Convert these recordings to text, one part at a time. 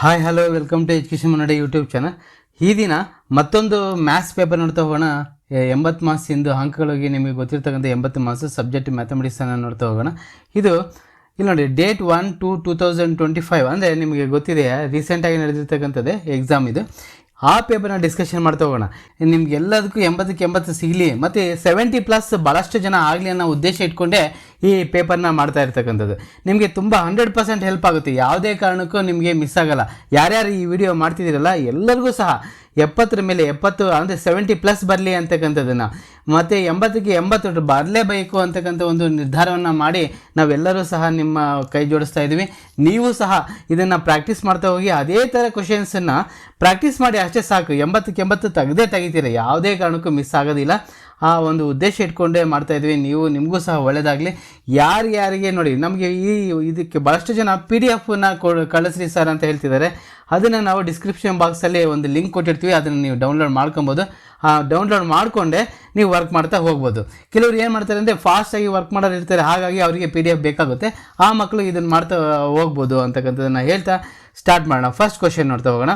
Hi hello welcome to education ಮುನ್ನಡೆ YouTube channel ಈ ದಿನ ಮತ್ತೊಂದು ಮ್ಯಾಥ್ಸ್ ಪೇಪರ್ ನೋಡ್ತಾ ಹೋಗೋಣ. ಎಂಬತ್ತು ಮಾರ್ಕ್ಸ್ ಇಂದು ಅಂಕಗಳಿಗೆ ನಿಮಗೆ ಗೊತ್ತಿರ್ತಕ್ಕಂಥ ಎಂಬತ್ತು ಮಾರ್ಕ್ಸ್ ಸಬ್ಜೆಕ್ಟ್ ಮ್ಯಾಥಮೆಟಿಕ್ಸನ್ನು ನೋಡ್ತಾ ಹೋಗೋಣ. ಇದು, ಇಲ್ಲಿ ನೋಡಿ date one two two thousand twenty five ಅಂದರೆ ನಿಮಗೆ ಗೊತ್ತಿದೆ ರೀಸೆಂಟಾಗಿ ನಡೆದಿರ್ತಕ್ಕಂಥದ್ದೇ ಎಕ್ಸಾಮ್ ಇದು. ಆ ಪೇಪರ್ನ ಡಿಸ್ಕಷನ್ ಮಾಡ್ತಾ ಹೋಗೋಣ. ನಿಮ್ಗೆ ಎಲ್ಲದಕ್ಕೂ ಎಂಬತ್ತಕ್ಕೆ ಎಂಬತ್ತು ಸಿಗಲಿ, ಮತ್ತು ಸೆವೆಂಟಿ ಪ್ಲಸ್ ಭಾಳಷ್ಟು ಜನ ಆಗಲಿ ಅನ್ನೋ ಉದ್ದೇಶ ಇಟ್ಕೊಂಡೇ ಈ ಪೇಪರ್ನ ಮಾಡ್ತಾ ಇರ್ತಕ್ಕಂಥದ್ದು. ನಿಮಗೆ ತುಂಬ ಹಂಡ್ರೆಡ್ ಪರ್ಸೆಂಟ್ ಹೆಲ್ಪ್ ಆಗುತ್ತೆ. ಯಾವುದೇ ಕಾರಣಕ್ಕೂ ನಿಮಗೆ ಮಿಸ್ ಆಗಲ್ಲ. ಯಾರ್ಯಾರು ಈ ವಿಡಿಯೋ ಮಾಡ್ತಿದ್ದೀರಲ್ಲ, ಎಲ್ಲರಿಗೂ ಸಹ ಎಪ್ಪತ್ತರ ಮೇಲೆ ಎಪ್ಪತ್ತು, ಅಂದರೆ ಸೆವೆಂಟಿ ಪ್ಲಸ್ ಬರಲಿ ಅಂತಕ್ಕಂಥದ್ದನ್ನು. ಮತ್ತು ಎಂಬತ್ತಕ್ಕೆ ಎಂಬತ್ತು ಬರಲೇಬೇಕು ಅಂತಕ್ಕಂಥ ಒಂದು ನಿರ್ಧಾರವನ್ನು ಮಾಡಿ ನಾವೆಲ್ಲರೂ ಸಹ ನಿಮ್ಮ ಕೈ ಜೋಡಿಸ್ತಾ ಇದ್ದೀವಿ. ನೀವು ಸಹ ಇದನ್ನು ಪ್ರಾಕ್ಟೀಸ್ ಮಾಡ್ತಾ ಹೋಗಿ ಅದೇ ಥರ ಕ್ವಶನ್ಸನ್ನು ಪ್ರಾಕ್ಟೀಸ್ ಮಾಡಿ ಅಷ್ಟೇ ಸಾಕು. ಎಂಬತ್ತಕ್ಕೆ ಎಂಬತ್ತು ತೆಗೆದೇ ತೆಗಿತೀರ. ಯಾವುದೇ ಕಾರಣಕ್ಕೂ ಮಿಸ್ ಆಗೋದಿಲ್ಲ. ಆ ಒಂದು ಉದ್ದೇಶ ಇಟ್ಕೊಂಡೇ ಮಾಡ್ತಾ ಇದ್ವಿ. ನೀವು ನಿಮಗೂ ಸಹ ಒಳ್ಳೆಯದಾಗಲಿ ಯಾರು ಯಾರಿಗೆ ನೋಡಿ, ನಮಗೆ ಈ ಇದಕ್ಕೆ ಭಾಳಷ್ಟು ಜನ ಪಿ ಡಿ ಎಫ್ನ ಕಳಿಸ್ರಿ ಸರ್ ಅಂತ ಹೇಳ್ತಿದ್ದಾರೆ. ಅದನ್ನು ನಾವು ಡಿಸ್ಕ್ರಿಪ್ಷನ್ ಬಾಕ್ಸಲ್ಲಿ ಒಂದು ಲಿಂಕ್ ಕೊಟ್ಟಿರ್ತೀವಿ. ಅದನ್ನು ನೀವು ಡೌನ್ಲೋಡ್ ಮಾಡ್ಕೊಬೋದು. ಡೌನ್ಲೋಡ್ ಮಾಡಿಕೊಂಡೆ ನೀವು ವರ್ಕ್ ಮಾಡ್ತಾ ಹೋಗ್ಬೋದು. ಕೆಲವರು ಏನು ಮಾಡ್ತಾರೆ ಅಂದರೆ ಫಾಸ್ಟಾಗಿ ವರ್ಕ್ ಮಾಡೋರು ಇರ್ತಾರೆ ಹಾಗಾಗಿ ಅವರಿಗೆ ಪಿ ಡಿ ಎಫ್ ಬೇಕಾಗುತ್ತೆ. ಆ ಮಕ್ಕಳು ಇದನ್ನು ಮಾಡ್ತಾ ಹೋಗ್ಬೋದು ಅಂತಕ್ಕಂಥದ್ದನ್ನು ಹೇಳ್ತಾ ಸ್ಟಾರ್ಟ್ ಮಾಡೋಣ. ಫಸ್ಟ್ ಕ್ವಶನ್ ನೋಡ್ತಾ ಹೋಗೋಣ.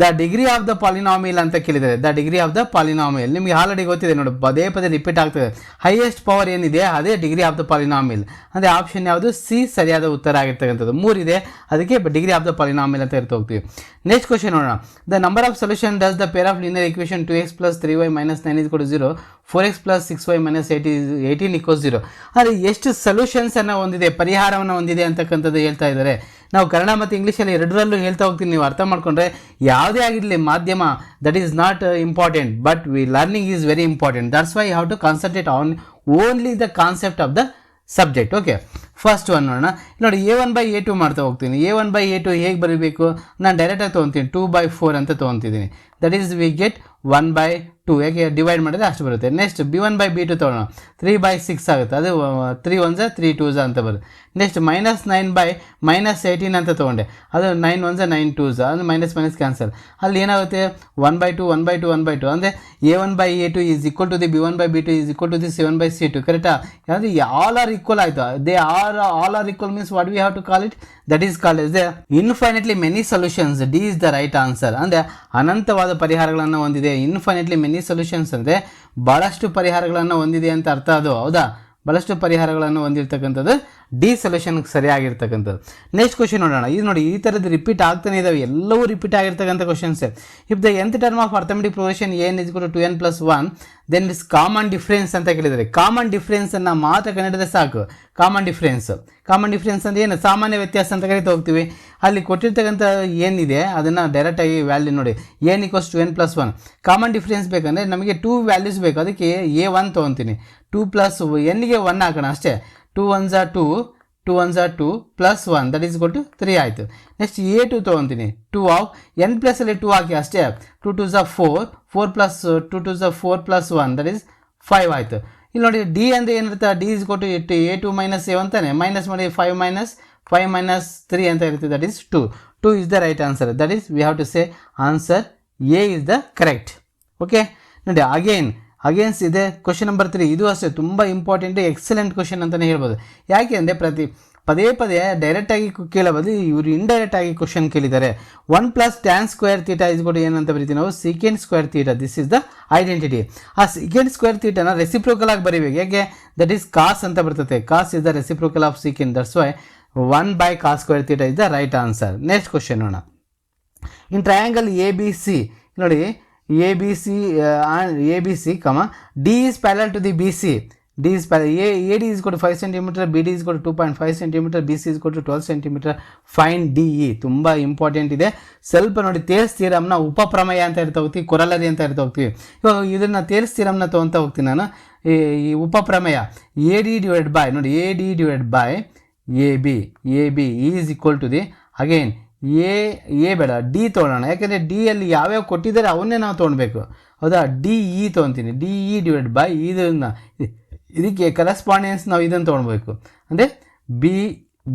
The degree of the polynomial ಅಂತ ಕೇಳಿದ್ದಾರೆ. The degree of the polynomial ನಿಮಗೆ ಆಲ್ರೆಡಿ ಗೊತ್ತಿದೆ ನೋಡಿ. ಪದೇ ಪದೇ ರಿಪೀಟ್ ಆಗ್ತದೆ. ಹೈಯೆಸ್ಟ್ ಪವರ್ ಏನಿದೆ? ಅದೇ ಡಿಗ್ರಿ ಆಫ್ ದ ಪಾಲಿನಾಮಿಲ್ ಅಂದರೆ ಆಪ್ಷನ್ ಯಾವುದು? ಸಿ ಸರಿಯಾದ ಉತ್ತರ ಆಗಿರ್ತಕ್ಕಂಥದ್ದು. ಮೂರಿದೆ ಅದಕ್ಕೆ ಡಿಗ್ರಿ ಆಫ್ ದ ಪಾಲಿನಾಮಿಲ್ ಅಂತ ಇರ್ತಾ ಹೋಗ್ತೀವಿ. ನೆಕ್ಸ್ಟ್ ಕ್ವಶನ್ ನೋಡೋಣ. The number of solution does the pair of linear equation two X plus three Y minus nine is equal to zero four X plus six Y minus eighty eighteen equals zero ಆದರೆ ಎಷ್ಟು ಸೊಲ್ಯೂಷನ್ಸನ್ನು ಹೊಂದಿದೆ, ಪರಿಹಾರವನ್ನು ಹೊಂದಿದೆ ಅಂತಕ್ಕಂಥದ್ದು ಹೇಳ್ತಾ ಇದ್ದಾರೆ. ನಾವು ಕನ್ನಡ ಮತ್ತು ಇಂಗ್ಲೀಷಲ್ಲಿ ಎರಡರಲ್ಲೂ ಹೇಳ್ತಾ ಹೋಗ್ತೀನಿ, ನೀವು ಅರ್ಥ ಮಾಡ್ಕೊಂಡ್ರೆ ಯಾವುದೇ ಆಗಿರಲಿ ಮಾಧ್ಯಮ that is not important but we learning is very important that's why have to concentrate on only the concept of the subject okay first one ನೋಡೋಣ ನೋಡಿ A one by A two ಮಾಡ್ತಾ ಹೋಗ್ತೀನಿ A one by A two ಹೇಗೆ ಬರೀಬೇಕು ನಾನು ಡೈರೆಕ್ಟಾಗಿ ತೊಗೊತೀನಿ two by four ಅಂತ ತೊಗೊತಿದ್ದೀನಿ that is we get one by two ಯಾಕೆ ಡಿವೈಡ್ ಮಾಡಿದ್ರೆ ಅಷ್ಟು ಬರುತ್ತೆ next B one by B two ತೊಗೊಳ್ಳೋಣ ತ್ರೀ ಬೈ ಸಿಕ್ಸ್ ಆಗುತ್ತೆ ಅದು ತ್ರೀ ಒನ್ಸ ತ್ರೀ ಟೂಸ ಅಂತ ಬರುತ್ತೆ next minus nine by minus eighteen ಅಂತ ತೊಗೊಂಡೆ ಅದು ನೈನ್ ಒನ್ಸ ನೈನ್ ಟೂಸ ಅದು ಮೈನಸ್ ಮೈನಸ್ ಕ್ಯಾನ್ಸಲ್ ಅಲ್ಲಿ ಏನಾಗುತ್ತೆ one by two one by two one by two ಅಂದರೆ A one by A two is equal to the B one by B two is equal to the C one by C two ಕರೆಕ್ಟಾ ಯಾವುದು all are equal ಆಯಿತು they are all are equal means what we have to call it that is call is the infinitely many solutions D is the right answer ಅಂದರೆ ಅನಂತವಾದ ಪರಿಹಾರಗಳನ್ನು ಹೊಂದಿದೆ. Infinitely many solutions ಅಂದರೆ ಭಾಳಷ್ಟು ಪರಿಹಾರಗಳನ್ನು ಹೊಂದಿದೆ ಅಂತ ಅರ್ಥ ಅದು. ಹೌದಾ? ಭಾಳಷ್ಟು ಪರಿಹಾರಗಳನ್ನು ಹೊಂದಿರತಕ್ಕಂಥದ್ದು. ಡಿ ಸೊಲ್ಯೂಷನ್ಗೆ ಸರಿಯಾಗಿರ್ತಕ್ಕಂಥದ್ದು. ನೆಕ್ಸ್ಟ್ ಕ್ವಶನ್ ನೋಡೋಣ. ಇದು ನೋಡಿ, ಈ ಥರದ್ದು ರಿಪೀಟ್ ಆಗ್ತಾನೆ ಇದಾವೆ. ಎಲ್ಲವೂ ರಿಪೀಟ್ ಆಗಿರ್ತಕ್ಕಂಥ questions if the nth term of arithmetic progression an is two N plus one then is common difference ಅಂತ ಕೇಳಿದರೆ ಕಾಮನ್ ಡಿಫ್ರೆನ್ಸನ್ನು ಮಾತ್ರ ಕನ್ನಡದ ಸಾಕು. ಕಾಮನ್ ಡಿಫ್ರೆನ್ಸ್ ಕಾಮನ್ ಡಿಫ್ರೆನ್ಸ್ ಅಂದ್ರೆ ಏನು? ಸಾಮಾನ್ಯ ವ್ಯತ್ಯಾಸ ಅಂತ ಕರಿತಾ ಹೋಗ್ತೀವಿ. ಅಲ್ಲಿ ಕೊಟ್ಟಿರ್ತಕ್ಕಂಥ ಏನಿದೆ ಅದನ್ನು ಡೈರೆಕ್ಟಾಗಿ ವ್ಯಾಲ್ಯೂ ನೋಡಿ. An equals two N plus one common difference ಬೇಕಂದರೆ ನಮಗೆ ಟೂ ವ್ಯಾಲ್ಯೂಸ್ ಬೇಕು. ಅದಕ್ಕೆ ಎ ಒನ್ ತೊಗೊತೀನಿ. ಟೂ ಪ್ಲಸ್ ಎನ್ಗೆ ಒನ್ ಹಾಕೋಣ ಅಷ್ಟೇ. ಟೂ ಒನ್ ಝಾ two two one Jha two plus one that is equal to three ಆಯಿತು. ನೆಕ್ಸ್ಟ್ ಎ ಟು ತೊಗೊತೀನಿ. ಟೂ ಆಫ್ ಎನ್ ಪ್ಲಸಲ್ಲಿ ಟೂ ಹಾಕಿ ಅಷ್ಟೇ. Two two Jha four four plus two two Jha four plus one that is five ಆಯಿತು. ಇಲ್ಲಿ ನೋಡಿ D ಅಂದರೆ ಏನಿರುತ್ತೆ? ಡಿ ಇಸ್ ಕೊಟ್ಟು two A two minus A ಅಂತಾನೆ ಮೈನಸ್ ಮಾಡಿ five minus five minus three ಅಂತ ಇರುತ್ತೆ that is two two is the right answer that is we have to say answer A is the correct okay ನೋಡಿ again against ಇದೆ question number three ಇದು ಅಷ್ಟೇ, ತುಂಬ important excellent question ಅಂತಲೇ ಹೇಳ್ಬೋದು. ಯಾಕೆ ಅಂದರೆ ಪ್ರತಿ ಪದೇ ಪದೇ ಡೈರೆಕ್ಟಾಗಿ ಕೇಳಬೋದು ಇವರು ಇಂಡೈರೆಕ್ಟ್ ಆಗಿ ಕ್ವಶನ್ ಕೇಳಿದ್ದಾರೆ. One plus tan square theta ಕೂಡ ಏನಂತ ಬರೀತೀವಿ ನಾವು? Second square theta this is the identity ಆ ಸೀಕೆಂಡ್ ಸ್ಕ್ವೇರ್ ತೀಟನ ರೆಸಿಪ್ರೋಕಲ್ ಆಗಿ ಬರೀಬೇಕು. ಯಾಕೆ? ದಟ್ ಈಸ್ ಕಾಸ್ ಅಂತ ಬರ್ತದೆ. Cos is the reciprocal of second that's why one by cos square theta is the right answer next question ನೋಡೋಣ. In triangle A B C ನೋಡಿ A B C A B C comma D is parallel to the B C D is parallel A A D is equal to five centimetre B D is equal to two point five centimetre B C is equal to twelve centimetre fine D E ತುಂಬ important ಇದೆ. ಸ್ವಲ್ಪ ನೋಡಿ, Thales ತೀರಮ್ನ ಉಪಪ್ರಮೇಯ ಅಂತ ಇರ್ತಾ ಹೋಗ್ತೀವಿ corollary ಅಂತ ಇರ್ತಾ ಹೋಗ್ತೀವಿ. ಇವಾಗ ಇದನ್ನು ತೇಲ್ಸ್ ತೀರಮ್ನ ತೊಗೊತಾ ಹೋಗ್ತೀನಿ ನಾನು. ಈ ಈ ಉಪಪ್ರಮೇಯ ಎ ಡಿ ಡಿವೈಡ್ ಬೈ ನೋಡಿ A D divide by A B A B is equal to the again A A ಬೇಡ, ಡಿ ತೊಗೊಳ್ಳೋಣ ಯಾಕೆಂದರೆ ಡಿ ಅಲ್ಲಿ ಯಾವ್ಯಾವ ಕೊಟ್ಟಿದ್ದಾರೆ ಅವನ್ನೇ ನಾವು ತೊಗೊಳ್ಬೇಕು ಹೌದಾ? ಡಿ, ಇ ತೊಗೊತೀನಿ ಡಿ, ಇ ಡಿವೈಡ್ ಬೈ ಇದನ್ನು ಇದಕ್ಕೆ ಕರೆಸ್ಪಾಂಡೆನ್ಸ್ ನಾವು ಇದನ್ನು ತೊಗೊಳ್ಬೇಕು ಅಂದರೆ ಬಿ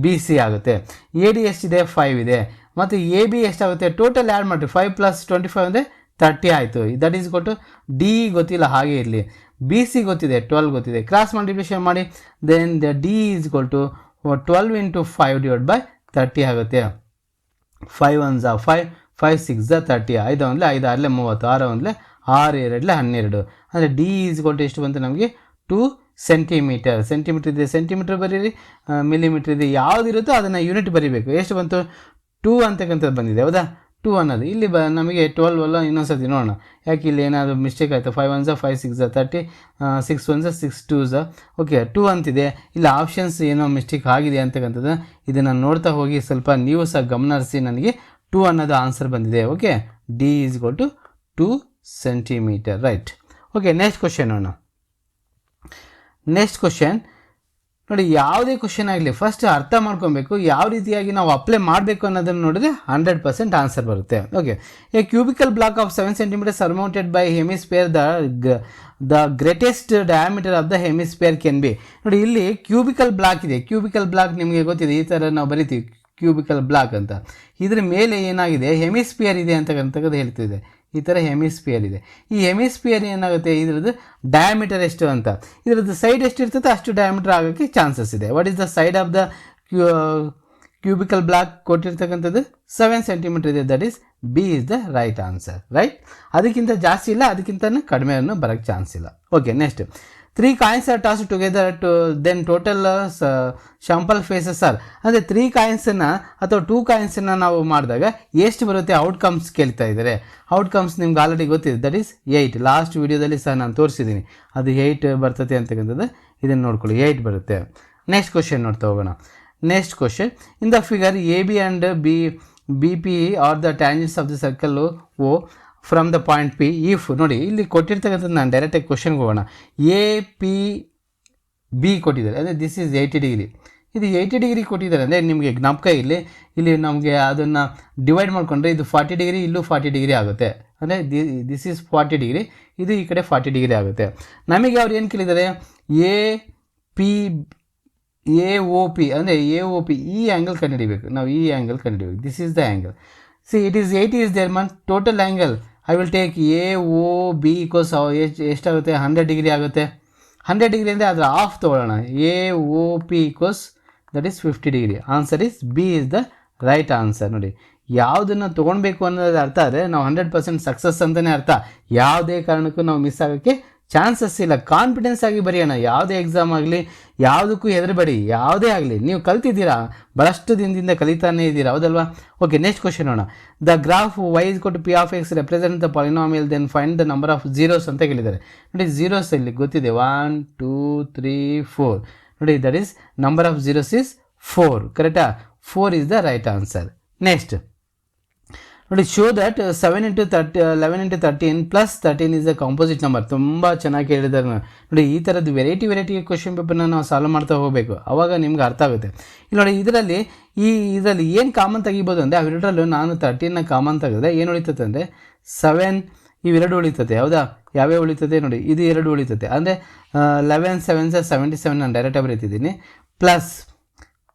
ಬಿ, ಸಿ ಆಗುತ್ತೆ. ಎ, ಡಿ ಎಷ್ಟಿದೆ? ಫೈವ್ ಇದೆ. ಮತ್ತು ಎ, ಬಿ ಎಷ್ಟಾಗುತ್ತೆ? ಟೋಟಲ್ ಆ್ಯಡ್ ಮಾಡಿರಿ. ಫೈವ್ ಪ್ಲಸ್ ಟ್ವೆಂಟಿ ಫೈವ್ ಅಂದರೆ ತರ್ಟಿ ಆಯಿತು. That is equal to D ಗೊತ್ತಿಲ್ಲ, ಹಾಗೆ ಇರಲಿ. ಬಿ ಸಿ ಗೊತ್ತಿದೆ ಟ್ವೆಲ್ ಗೊತ್ತಿದೆ. ಕ್ರಾಸ್ ಮಲ್ಟಿಪ್ಲಿಕೇಶನ್ ಮಾಡಿ then the D is equal to twelve into five divide by thirty ಆಗುತ್ತೆ. ಫೈವ್ ಒನ್ ಝಾ ಫೈವ್ ಫೈವ್ ಸಿಕ್ಸ್ ಝಾ ತರ್ಟಿ ಐದು ಒಂದಲೇ ಐದು ಆರಲೆ ಮೂವತ್ತು, ಆರು ಒಂದ್ಲೆ ಆರು, ಎರಡಲೆ ಹನ್ನೆರಡು. ಅಂದರೆ ಡಿ ಈಸ್ ಕೊಟ್ಟು ಎಷ್ಟು ಬಂತು ನಮಗೆ? ಟೂ ಸೆಂಟಿಮೀಟರ್ ಸೆಂಟಿಮೀಟರ್ ಇದೆ ಸೆಂಟಿಮೀಟರ್ ಬರೀರಿ ಮಿಲಿಮೀಟರ್ ಇದೆ, ಯಾವುದಿರುತ್ತೋ ಅದನ್ನು ಯೂನಿಟ್ ಬರೀಬೇಕು. ಎಷ್ಟು ಬಂತು? ಟೂ ಅಂತಕ್ಕಂಥದ್ದು ಬಂದಿದೆ, ಹೌದಾ? ಟೂ ಅನ್ನೋದು. ಇಲ್ಲಿ ಬ, ನಮಗೆ ಟ್ವೆಲ್ವ್ ಅಲ್ಲ, ಇನ್ನೊಂದು ಸರ್ತಿ ನೋಡೋಣ. ಯಾಕೆ ಇಲ್ಲಿ ಏನಾದರೂ ಮಿಸ್ಟೇಕ್ ಆಯಿತು? Five ones five six thirty six ones six twos okay two ಅಂತಿದೆ. ಇಲ್ಲ ಆಪ್ಷನ್ಸ್ ಏನೋ ಮಿಸ್ಟೇಕ್ ಆಗಿದೆ ಅಂತಕ್ಕಂಥದ್ದು ಇದನ್ನು ನೋಡ್ತಾ ಹೋಗಿ ಸ್ವಲ್ಪ ನೀವು ಸಹ ಗಮನ ಹರಿಸಿ ನನಗೆ ಟೂ ಅನ್ನೋದು ಆನ್ಸರ್ ಬಂದಿದೆ. Okay D is go to two centimetre right okay next question ನೋಡೋಣ. ನೆಕ್ಸ್ಟ್ ಕ್ವಶನ್ ನೋಡಿ, ಯಾವುದೇ ಕ್ವಶನ್ ಆಗಲಿ ಫಸ್ಟ್ ಅರ್ಥ ಮಾಡ್ಕೊಬೇಕು, ಯಾವ ರೀತಿಯಾಗಿ ನಾವು ಅಪ್ಲೈ ಮಾಡಬೇಕು ಅನ್ನೋದನ್ನು ನೋಡಿದ್ರೆ ಹಂಡ್ರೆಡ್ ಪರ್ಸೆಂಟ್ ಆನ್ಸರ್ ಬರುತ್ತೆ. Okay a cubical block of seven centimetre surmounted by hemisphere the the greatest diameter of the hemisphere can be ನೋಡಿ, ಇಲ್ಲಿ ಕ್ಯೂಬಿಕಲ್ ಬ್ಲಾಕ್ ಇದೆ. ಕ್ಯೂಬಿಕಲ್ ಬ್ಲಾಕ್ ನಿಮಗೆ ಗೊತ್ತಿದೆ, ಈ ಥರ ನಾವು ಬರಿತೀವಿ. ಕ್ಯೂಬಿಕಲ್ ಬ್ಲಾಕ್ ಅಂತ. ಇದ್ರ ಮೇಲೆ ಏನಾಗಿದೆ? ಹೆಮಿಸ್ಪಿಯರ್ ಇದೆ ಅಂತಕ್ಕಂಥದ್ದು ಹೇಳ್ತಿದೆ. ಈ ಥರ ಹೆಮಿಸ್ಪಿಯರ್ ಇದೆ. ಈ ಹೆಮಿಸ್ಪಿಯರ್ ಏನಾಗುತ್ತೆ? ಇದರದ್ದು ಡಯಾಮೀಟರ್ ಎಷ್ಟು ಅಂತ. ಇದರದ್ದು ಸೈಡ್ ಎಷ್ಟು ಇರ್ತದೆ, ಅಷ್ಟು ಡಯಾಮೀಟರ್ ಆಗೋಕ್ಕೆ ಚಾನ್ಸಸ್ ಇದೆ. What is the side of the cubical block ಕೊಟ್ಟಿರ್ತಕ್ಕಂಥದ್ದು? ಸೆವೆನ್ ಸೆಂಟಿಮೀಟರ್ ಇದೆ. That is B is the right answer right ಅದಕ್ಕಿಂತ ಜಾಸ್ತಿ ಇಲ್ಲ ಅದಕ್ಕಿಂತ ಕಡಿಮೆ ಬರೋಕ್ಕೆ ಚಾನ್ಸ್ ಇಲ್ಲ. Okay next three coins are toss together to then total sample faces are ಅಂದರೆ ತ್ರೀ ಕಾಯಿನ್ಸನ್ನು ಅಥವಾ ಟೂ ಕಾಯಿನ್ಸನ್ನು ನಾವು ಮಾಡಿದಾಗ ಎಷ್ಟು ಬರುತ್ತೆ ಔಟ್ಕಮ್ಸ್ ಕೇಳ್ತಾ ಇದ್ದಾರೆ. ಔಟ್ಕಮ್ಸ್ ನಿಮ್ಗೆ ಆಲ್ರೆಡಿ ಗೊತ್ತಿದೆ. ದಟ್ ಈಸ್ ಏಯ್ಟ್ ಲಾಸ್ಟ್ ವೀಡಿಯೋದಲ್ಲಿ ಸಹ ನಾನು ತೋರಿಸಿದ್ದೀನಿ. ಅದು ಏಯ್ಟ್ ಬರ್ತದೆ ಅಂತಕ್ಕಂಥದ್ದು ಇದನ್ನು ನೋಡ್ಕೊಳ್ಳಿ. ಏಯ್ಟ್ ಬರುತ್ತೆ. ನೆಕ್ಸ್ಟ್ ಕ್ವಶನ್ ನೋಡ್ತಾ ಹೋಗೋಣ. Next question in the figure A B and B B P are the tangents of the circle O from the point P if ನೋಡಿ, ಇಲ್ಲಿ ಕೊಟ್ಟಿರ್ತಕ್ಕಂಥದ್ದು ನಾನು ಡೈರೆಕ್ಟಾಗಿ ಕ್ವಶನ್ಗೆ ಹೋಗೋಣ. ಎ ಪಿ ಬಿ ಕೊಟ್ಟಿದ್ದಾರೆ. ಅಂದರೆ ದಿಸ್ ಈಸ್ ಏಯ್ಟಿ ಡಿಗ್ರಿ ಇದು ಏಯ್ಟಿ ಡಿಗ್ರಿ ಕೊಟ್ಟಿದ್ದಾರೆ. ಅಂದರೆ ನಿಮಗೆ ಜ್ಞಾಪಕ ಇಲ್ಲಿ ಇಲ್ಲಿ ನಮಗೆ ಅದನ್ನು ಡಿವೈಡ್ ಮಾಡಿಕೊಂಡ್ರೆ ಇದು ಫಾರ್ಟಿ ಡಿಗ್ರಿ ಇಲ್ಲೂ ಫಾರ್ಟಿ ಡಿಗ್ರಿ ಆಗುತ್ತೆ. ಅಂದರೆ the this is forty degree ಇದು ಈ ಕಡೆ ಫಾರ್ಟಿ ಡಿಗ್ರಿ ಆಗುತ್ತೆ. ನಮಗೆ ಅವ್ರು ಏನು ಕೇಳಿದ್ದಾರೆ? A P A O P ಅಂದರೆ ಎ ಒ ಪಿ ಈ ಆ್ಯಂಗಲ್ ಕಂಡುಹಿಡಿಬೇಕು. ನಾವು ಈ ಆ್ಯಂಗಲ್ ಕಂಡುಹಿಡಿಬೇಕು. This is the angle C it is eighty is there Mann total angle I will take A O B equals ಎಷ್ಟು ಎಷ್ಟಾಗುತ್ತೆ ಹಂಡ್ರೆಡ್ ಡಿಗ್ರಿ ಆಗುತ್ತೆ. Hundred degree ಅಂದರೆ ಅದರ ಆಫ್ ತೊಗೊಳ್ಳೋಣ. A O P equals that is fifty degree answer is B is the right answer ನೋಡಿ, ಯಾವುದನ್ನು ತೊಗೊಳ್ಬೇಕು ಅನ್ನೋದು ಅರ್ಥ ಆದರೆ ನಾವು ಹಂಡ್ರೆಡ್ ಪರ್ಸೆಂಟ್ ಸಕ್ಸಸ್ ಅಂತಲೇ ಅರ್ಥ. ಯಾವುದೇ ಕಾರಣಕ್ಕೂ ನಾವು ಮಿಸ್ ಆಗೋಕ್ಕೆ ಚಾನ್ಸಸ್ ಇಲ್ಲ. ಕಾನ್ಫಿಡೆನ್ಸ್ ಆಗಿ ಬರೆಯೋಣ. ಯಾವುದೇ ಎಕ್ಸಾಮ್ ಆಗಲಿ ಯಾವುದಕ್ಕೂ ಹೆದರಬೇಡಿ, ಯಾವುದೇ ಆಗಲಿ. ನೀವು ಕಲ್ತಿದ್ದೀರಾ? ಭಾಳಷ್ಟು ದಿನದಿಂದ ಕಲಿತಾನೇ ಇದ್ದೀರಾ? ಹೌದಲ್ವಾ? ಓಕೆ ನೆಕ್ಸ್ಟ್ ಕ್ವಶನ್ ನೋಡೋಣ. ದ ಗ್ರಾಫ್ ವೈ ಇಸ್ ಕೊಟ್ಟು P of X represent the polynomial then find the number of zeros ಅಂತ ಕೇಳಿದ್ದಾರೆ ನೋಡಿ ಜೀರೋಸ್ ಇಲ್ಲಿ ಗೊತ್ತಿದೆ. ಒನ್ ಟೂ ತ್ರೀ ಫೋರ್ ನೋಡಿ that is number of zeros is four ಕರೆಕ್ಟಾ four is the right answer next ನೋಡಿ show that seven into thirty eleven into thirteen plus thirteen is the composite number ತುಂಬ ಚೆನ್ನಾಗಿ ಹೇಳಿದ್ದಾರೆ ನೋಡಿ. ಈ ಥರದ್ದು variety variety question ಪೇಪರ್ನ ನಾವು ಸಾಲ್ವ್ ಮಾಡ್ತಾ ಹೋಗಬೇಕು. ಆವಾಗ ನಿಮ್ಗೆ ಅರ್ಥ ಆಗುತ್ತೆ. ಇಲ್ಲಿ ನೋಡಿ, ಇದರಲ್ಲಿ ಈ, ಇದರಲ್ಲಿ ಏನು ಕಾಮನ್ ತೆಗಿಬೋದು ಅಂದರೆ ಅವೆರಡರಲ್ಲೂ ನಾನು ತರ್ಟೀನ್ನ ಕಾಮನ್ ತೆಗೆದ್ರೆ ಏನು ಉಳಿತದೆ ಅಂದರೆ ಸೆವೆನ್ ಇವೆರಡು ಉಳಿತದೆ, ಹೌದಾ? ಯಾವ್ಯಾವ ಉಳಿತದೆ ನೋಡಿ, ಇದು ಎರಡು ಉಳಿತದೆ. ಅಂದರೆ eleven seven sir seventy seven ನಾನು ಡೈರೆಕ್ಟಾಗಿ ಬರೀತಿದ್ದೀನಿ. ಪ್ಲಸ್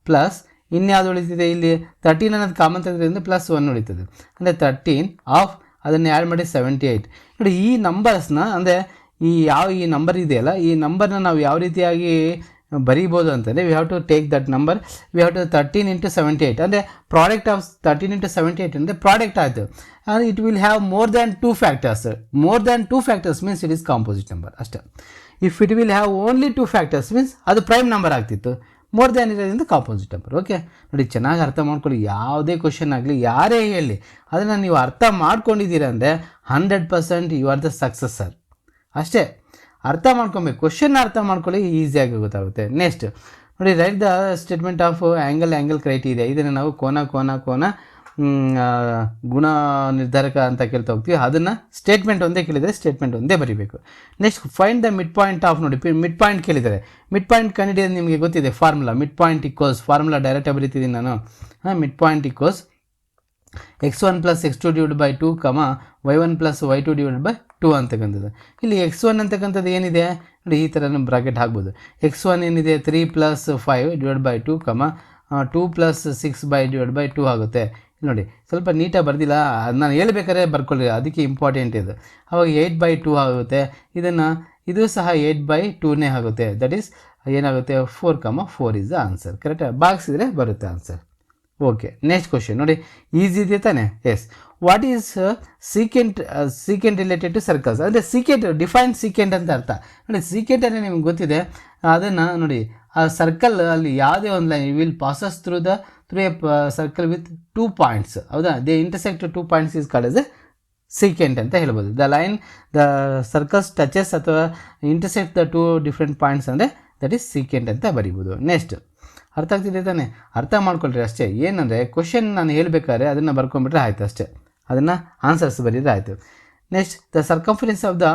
ಪ್ಲಸ್ ಇನ್ಯಾವುದು ಉಳಿತಿದೆ ಇಲ್ಲಿ? ತರ್ಟೀನ್ ಅನ್ನೋದು ಕಾಮನ್ ತೆಗೆದ್ರಿಂದ ಪ್ಲಸ್ ಒನ್ ಉಳಿತದೆ. ಅಂದರೆ ತರ್ಟೀನ್ ಆಫ್ ಅದನ್ನು ಆ್ಯಡ್ ಮಾಡಿ ಸೆವೆಂಟಿ ಏಯ್ಟ್ ನೋಡಿ, ಈ ನಂಬರ್ಸ್ನ ಅಂದರೆ ಈ ಯಾವ, ಈ ನಂಬರ್ ಇದೆಯಲ್ಲ, ಈ ನಂಬರ್ನ ನಾವು ಯಾವ ರೀತಿಯಾಗಿ ಬರೀಬೋದು ಅಂತಂದರೆ we have to take that number we have to thirteen into seventy eight ಅಂದರೆ product of thirteen into seventy eight ಅಂದರೆ ಪ್ರಾಡಕ್ಟ್ ಆಯಿತು. ಅಂದರೆ it will have more than two factors more than two factors means it is composite number ಅಷ್ಟೇ. If it will have only two factors means ಅದು prime number ಆಗ್ತಿತ್ತು. More than ಇರೋದ್ರಿಂದ composite number okay ನೋಡಿ, ಚೆನ್ನಾಗಿ ಅರ್ಥ ಮಾಡ್ಕೊಳ್ಳಿ. ಯಾವುದೇ question ಆಗಲಿ, ಯಾರೇ ಹೇಳಿ ಅದನ್ನು ನೀವು ಅರ್ಥ ಮಾಡ್ಕೊಂಡಿದ್ದೀರ ಅಂದರೆ hundred percent you are the successor ಅಷ್ಟೇ. ಅರ್ಥ ಮಾಡ್ಕೊಬೇಕು. ಕ್ವಶನ್ ಅರ್ಥ ಮಾಡ್ಕೊಳ್ಳಿ ಈಸಿಯಾಗಿ ಗೊತ್ತಾಗುತ್ತೆ. ನೆಕ್ಸ್ಟ್ ನೋಡಿ right the statement of angle angle criteria ಇದನ್ನು ನಾವು ಕೋನ ಕೋನ ಕೋನ ಗುಣ ನಿರ್ಧಾರಕ ಅಂತ ಕೇಳ್ತಾ ಹೋಗ್ತೀವಿ. ಅದನ್ನು ಸ್ಟೇಟ್ಮೆಂಟ್ ಒಂದೇ ಕೇಳಿದರೆ ಸ್ಟೇಟ್ಮೆಂಟ್ ಒಂದೇ ಬರೀಬೇಕು. Next find the mid point of ನೋಡಿ ಮಿಡ್ ಪಾಯಿಂಟ್ ಕೇಳಿದರೆ ಮಿಡ್ ಪಾಯಿಂಟ್ ಕಂಡಿಡಿಯೋದು ನಿಮಗೆ ಗೊತ್ತಿದೆ formula mid point equals formula ಡೈರೆಕ್ಟಾಗಿ ಬರೀತಿದ್ದೀನಿ ನಾನು. ಹಾಂ mid point equals X one plus X two divide by two comma Y one plus Y two divide by two ಅಂತಕ್ಕಂಥದ್ದು ಇಲ್ಲಿ ಎಕ್ಸ್ ಒನ್ ಅಂತಕ್ಕಂಥದ್ದು ಏನಿದೆ? ನೋಡಿ, ಈ ಥರ ಬ್ರಾಕೆಟ್ ಹಾಕ್ಬೋದು. ಎಕ್ಸ್ ಒನ್ ಏನಿದೆ? Three plus five divide by two comma two plus six by divide by two ಆಗುತ್ತೆ. ನೋಡಿ, ಸ್ವಲ್ಪ ನೀಟಾಗಿ ಬರ್ದಿಲ್ಲ. ನಾನು ಹೇಳಬೇಕಾದ್ರೆ ಬರ್ಕೊಳ್ಳಿ, ಅದಕ್ಕೆ ಇಂಪಾರ್ಟೆಂಟ್ ಇದು. ಅವಾಗ ಏಯ್ಟ್ ಬೈ ಟೂ ಆಗುತ್ತೆ. ಇದನ್ನು, ಇದು ಸಹ ಏಯ್ಟ್ ಬೈ ಟೂನೇ ಆಗುತ್ತೆ. ದಟ್ ಈಸ್ ಏನಾಗುತ್ತೆ? Four comma four is the answer ಕರೆಕ್ಟಾಗಿ ಇದ್ರೆ ಬರುತ್ತೆ ಆನ್ಸರ್ ಓಕೆ ನೆಕ್ಸ್ಟ್ ಕ್ವಶನ್ ನೋಡಿ ಈಸಿ ಇದೆ ತಾನೆ? Yes what is secant secant related to circles ಅಂದರೆ ಸೀಕೆಂಟ್ ಡಿಫೈನ್ ಸೀಕೆಂಟ್ ಅಂತ ಅರ್ಥ. ನೋಡಿ ಸೀಕೆಂಟ್ ಅಂದರೆ ನಿಮ್ಗೆ ಗೊತ್ತಿದೆ. ಅದನ್ನು ನೋಡಿ, ಆ ಸರ್ಕಲ್ ಅಲ್ಲಿ ಯಾವುದೇ ಒಂದು line will passes through the through a circle with two points ಹೌದಾ? They intersect two points is called as a secant ಅಂತ ಹೇಳ್ಬೋದು. The line the circles touches ಅಥವಾ intersect the two different points ಅಂದರೆ that is secant ಅಂತ ಬರಿಬೋದು. Next ಅರ್ಥ ಆಗ್ತಿದೆ ತಾನೆ? ಅರ್ಥ ಮಾಡ್ಕೊಳ್ರಿ ಅಷ್ಟೇ. ಏನಂದರೆ ಕ್ವಶನ್ ನಾನು ಹೇಳಬೇಕಾದ್ರೆ ಅದನ್ನು ಬರ್ಕೊಂಡ್ಬಿಟ್ರೆ ಆಯ್ತು ಅಷ್ಟೇ. ಅದನ್ನು ಆನ್ಸರ್ಸ್ ಬರೀದ್ರೆ ಆಯಿತು next the circumference of the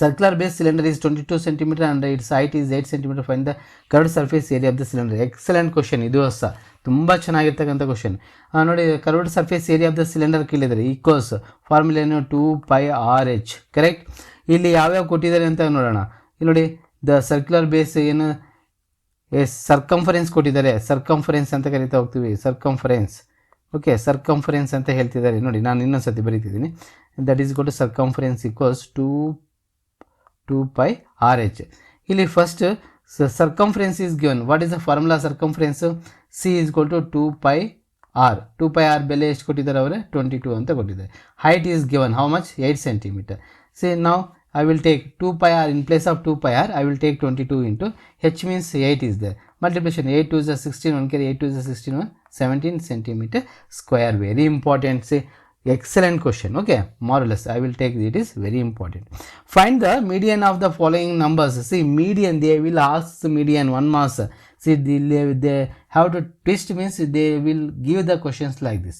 circular base cylinder is twenty two centimetre and its height is eight centimetre fine the curved surface area of the cylinder excellent question ಇದು ಹೊಸ. ತುಂಬ ಚೆನ್ನಾಗಿರ್ತಕ್ಕಂಥ ಕ್ವಶನ್ ನೋಡಿ curved surface area of the cylinder ಕೇಳಿದರೆ equals ಫಾರ್ಮುಲೇನು two pi R H correct ಇಲ್ಲಿ ಯಾವ್ಯಾವ ಕೊಟ್ಟಿದ್ದಾರೆ ಅಂತ ನೋಡೋಣ. ಇಲ್ಲಿ ನೋಡಿ ದ ಸರ್ಕ್ಯುಲರ್ ಬೇಸ್ ಏನು? ಸರ್ಕಂಫರೆನ್ಸ್ ಕೊಟ್ಟಿದ್ದಾರೆ. ಸರ್ಕಂಫರೆನ್ಸ್ ಅಂತ ಕರಿತಾ ಹೋಗ್ತೀವಿ. ಸರ್ಕಂಫರೆನ್ಸ್ ಓಕೆ ಸರ್ಕಂಫರೆನ್ಸ್ ಅಂತ ಹೇಳ್ತಿದ್ದಾರೆ. ನೋಡಿ, ನಾನು ಇನ್ನೊಂದು ಸತಿ ಬರೀತಿದ್ದೀನಿ. That is go to circumference equals two two pi R H ಇಲ್ಲಿ first circumference is given what is the formula circumference C is go to two pi R two pi R ಬೆಲೆ ಎಷ್ಟು ಕೊಟ್ಟಿದ್ದಾರೆ ಅವರೇ? ಟ್ವೆಂಟಿ ಟೂ ಅಂತ ಕೊಟ್ಟಿದ್ದಾರೆ. Height is given how much eight centimetre C ನಾವು I will take 2 pi r in place of 2 pi r, I will take 22 into h means 8 is there. The 8 2 is a 16 1 carry 8 2 is sixteen 16 1 17 centimeter square very important say excellent question okay more or less I will take it is very important find the median of the following numbers see median they will ask the median one mass see they, they have to twist means they will give the questions like this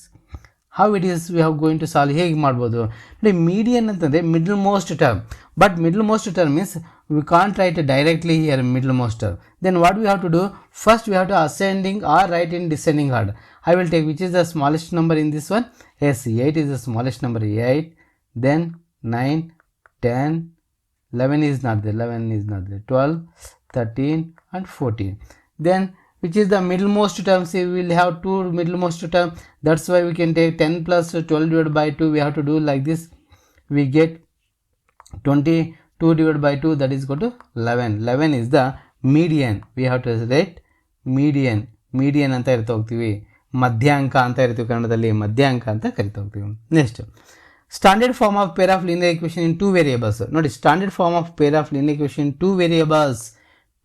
how it is we have going to solve ಹೇಗೆ ಮಾಡ್ಬೋದು ನೋಡಿ median ಅಂತಂದರೆ middle most term But middlemost term means we can't write directly here middlemost term. Then what we have to do? First we have to ascending or write in descending order. I will take which is the smallest number in this one? Yes, 8 is the smallest number, 8. Then 9, 10, 11 is not there, 11 is not there, 12, 13 and 14. Then which is the middlemost term see we will have two middlemost term that's why we can take 10 plus 12 divided by 2 we have to do like this we get 22 divided by 2 that is equal to 11 11 is the median. We have to write median. Median ಅಂತ ಇರ್ತಾ ಹೋಗ್ತೀವಿ. ಮಧ್ಯಾಂಕ ಅಂತ ಇರ್ತೀವಿ ಕನ್ನಡದಲ್ಲಿ. ಮಧ್ಯಾಂಕ ಅಂತ ಕರಿತಾ ಹೋಗ್ತೀವಿ. Next standard form of pair of linear equation in two variables ನೋಡಿ standard form of pair of linear equation two variables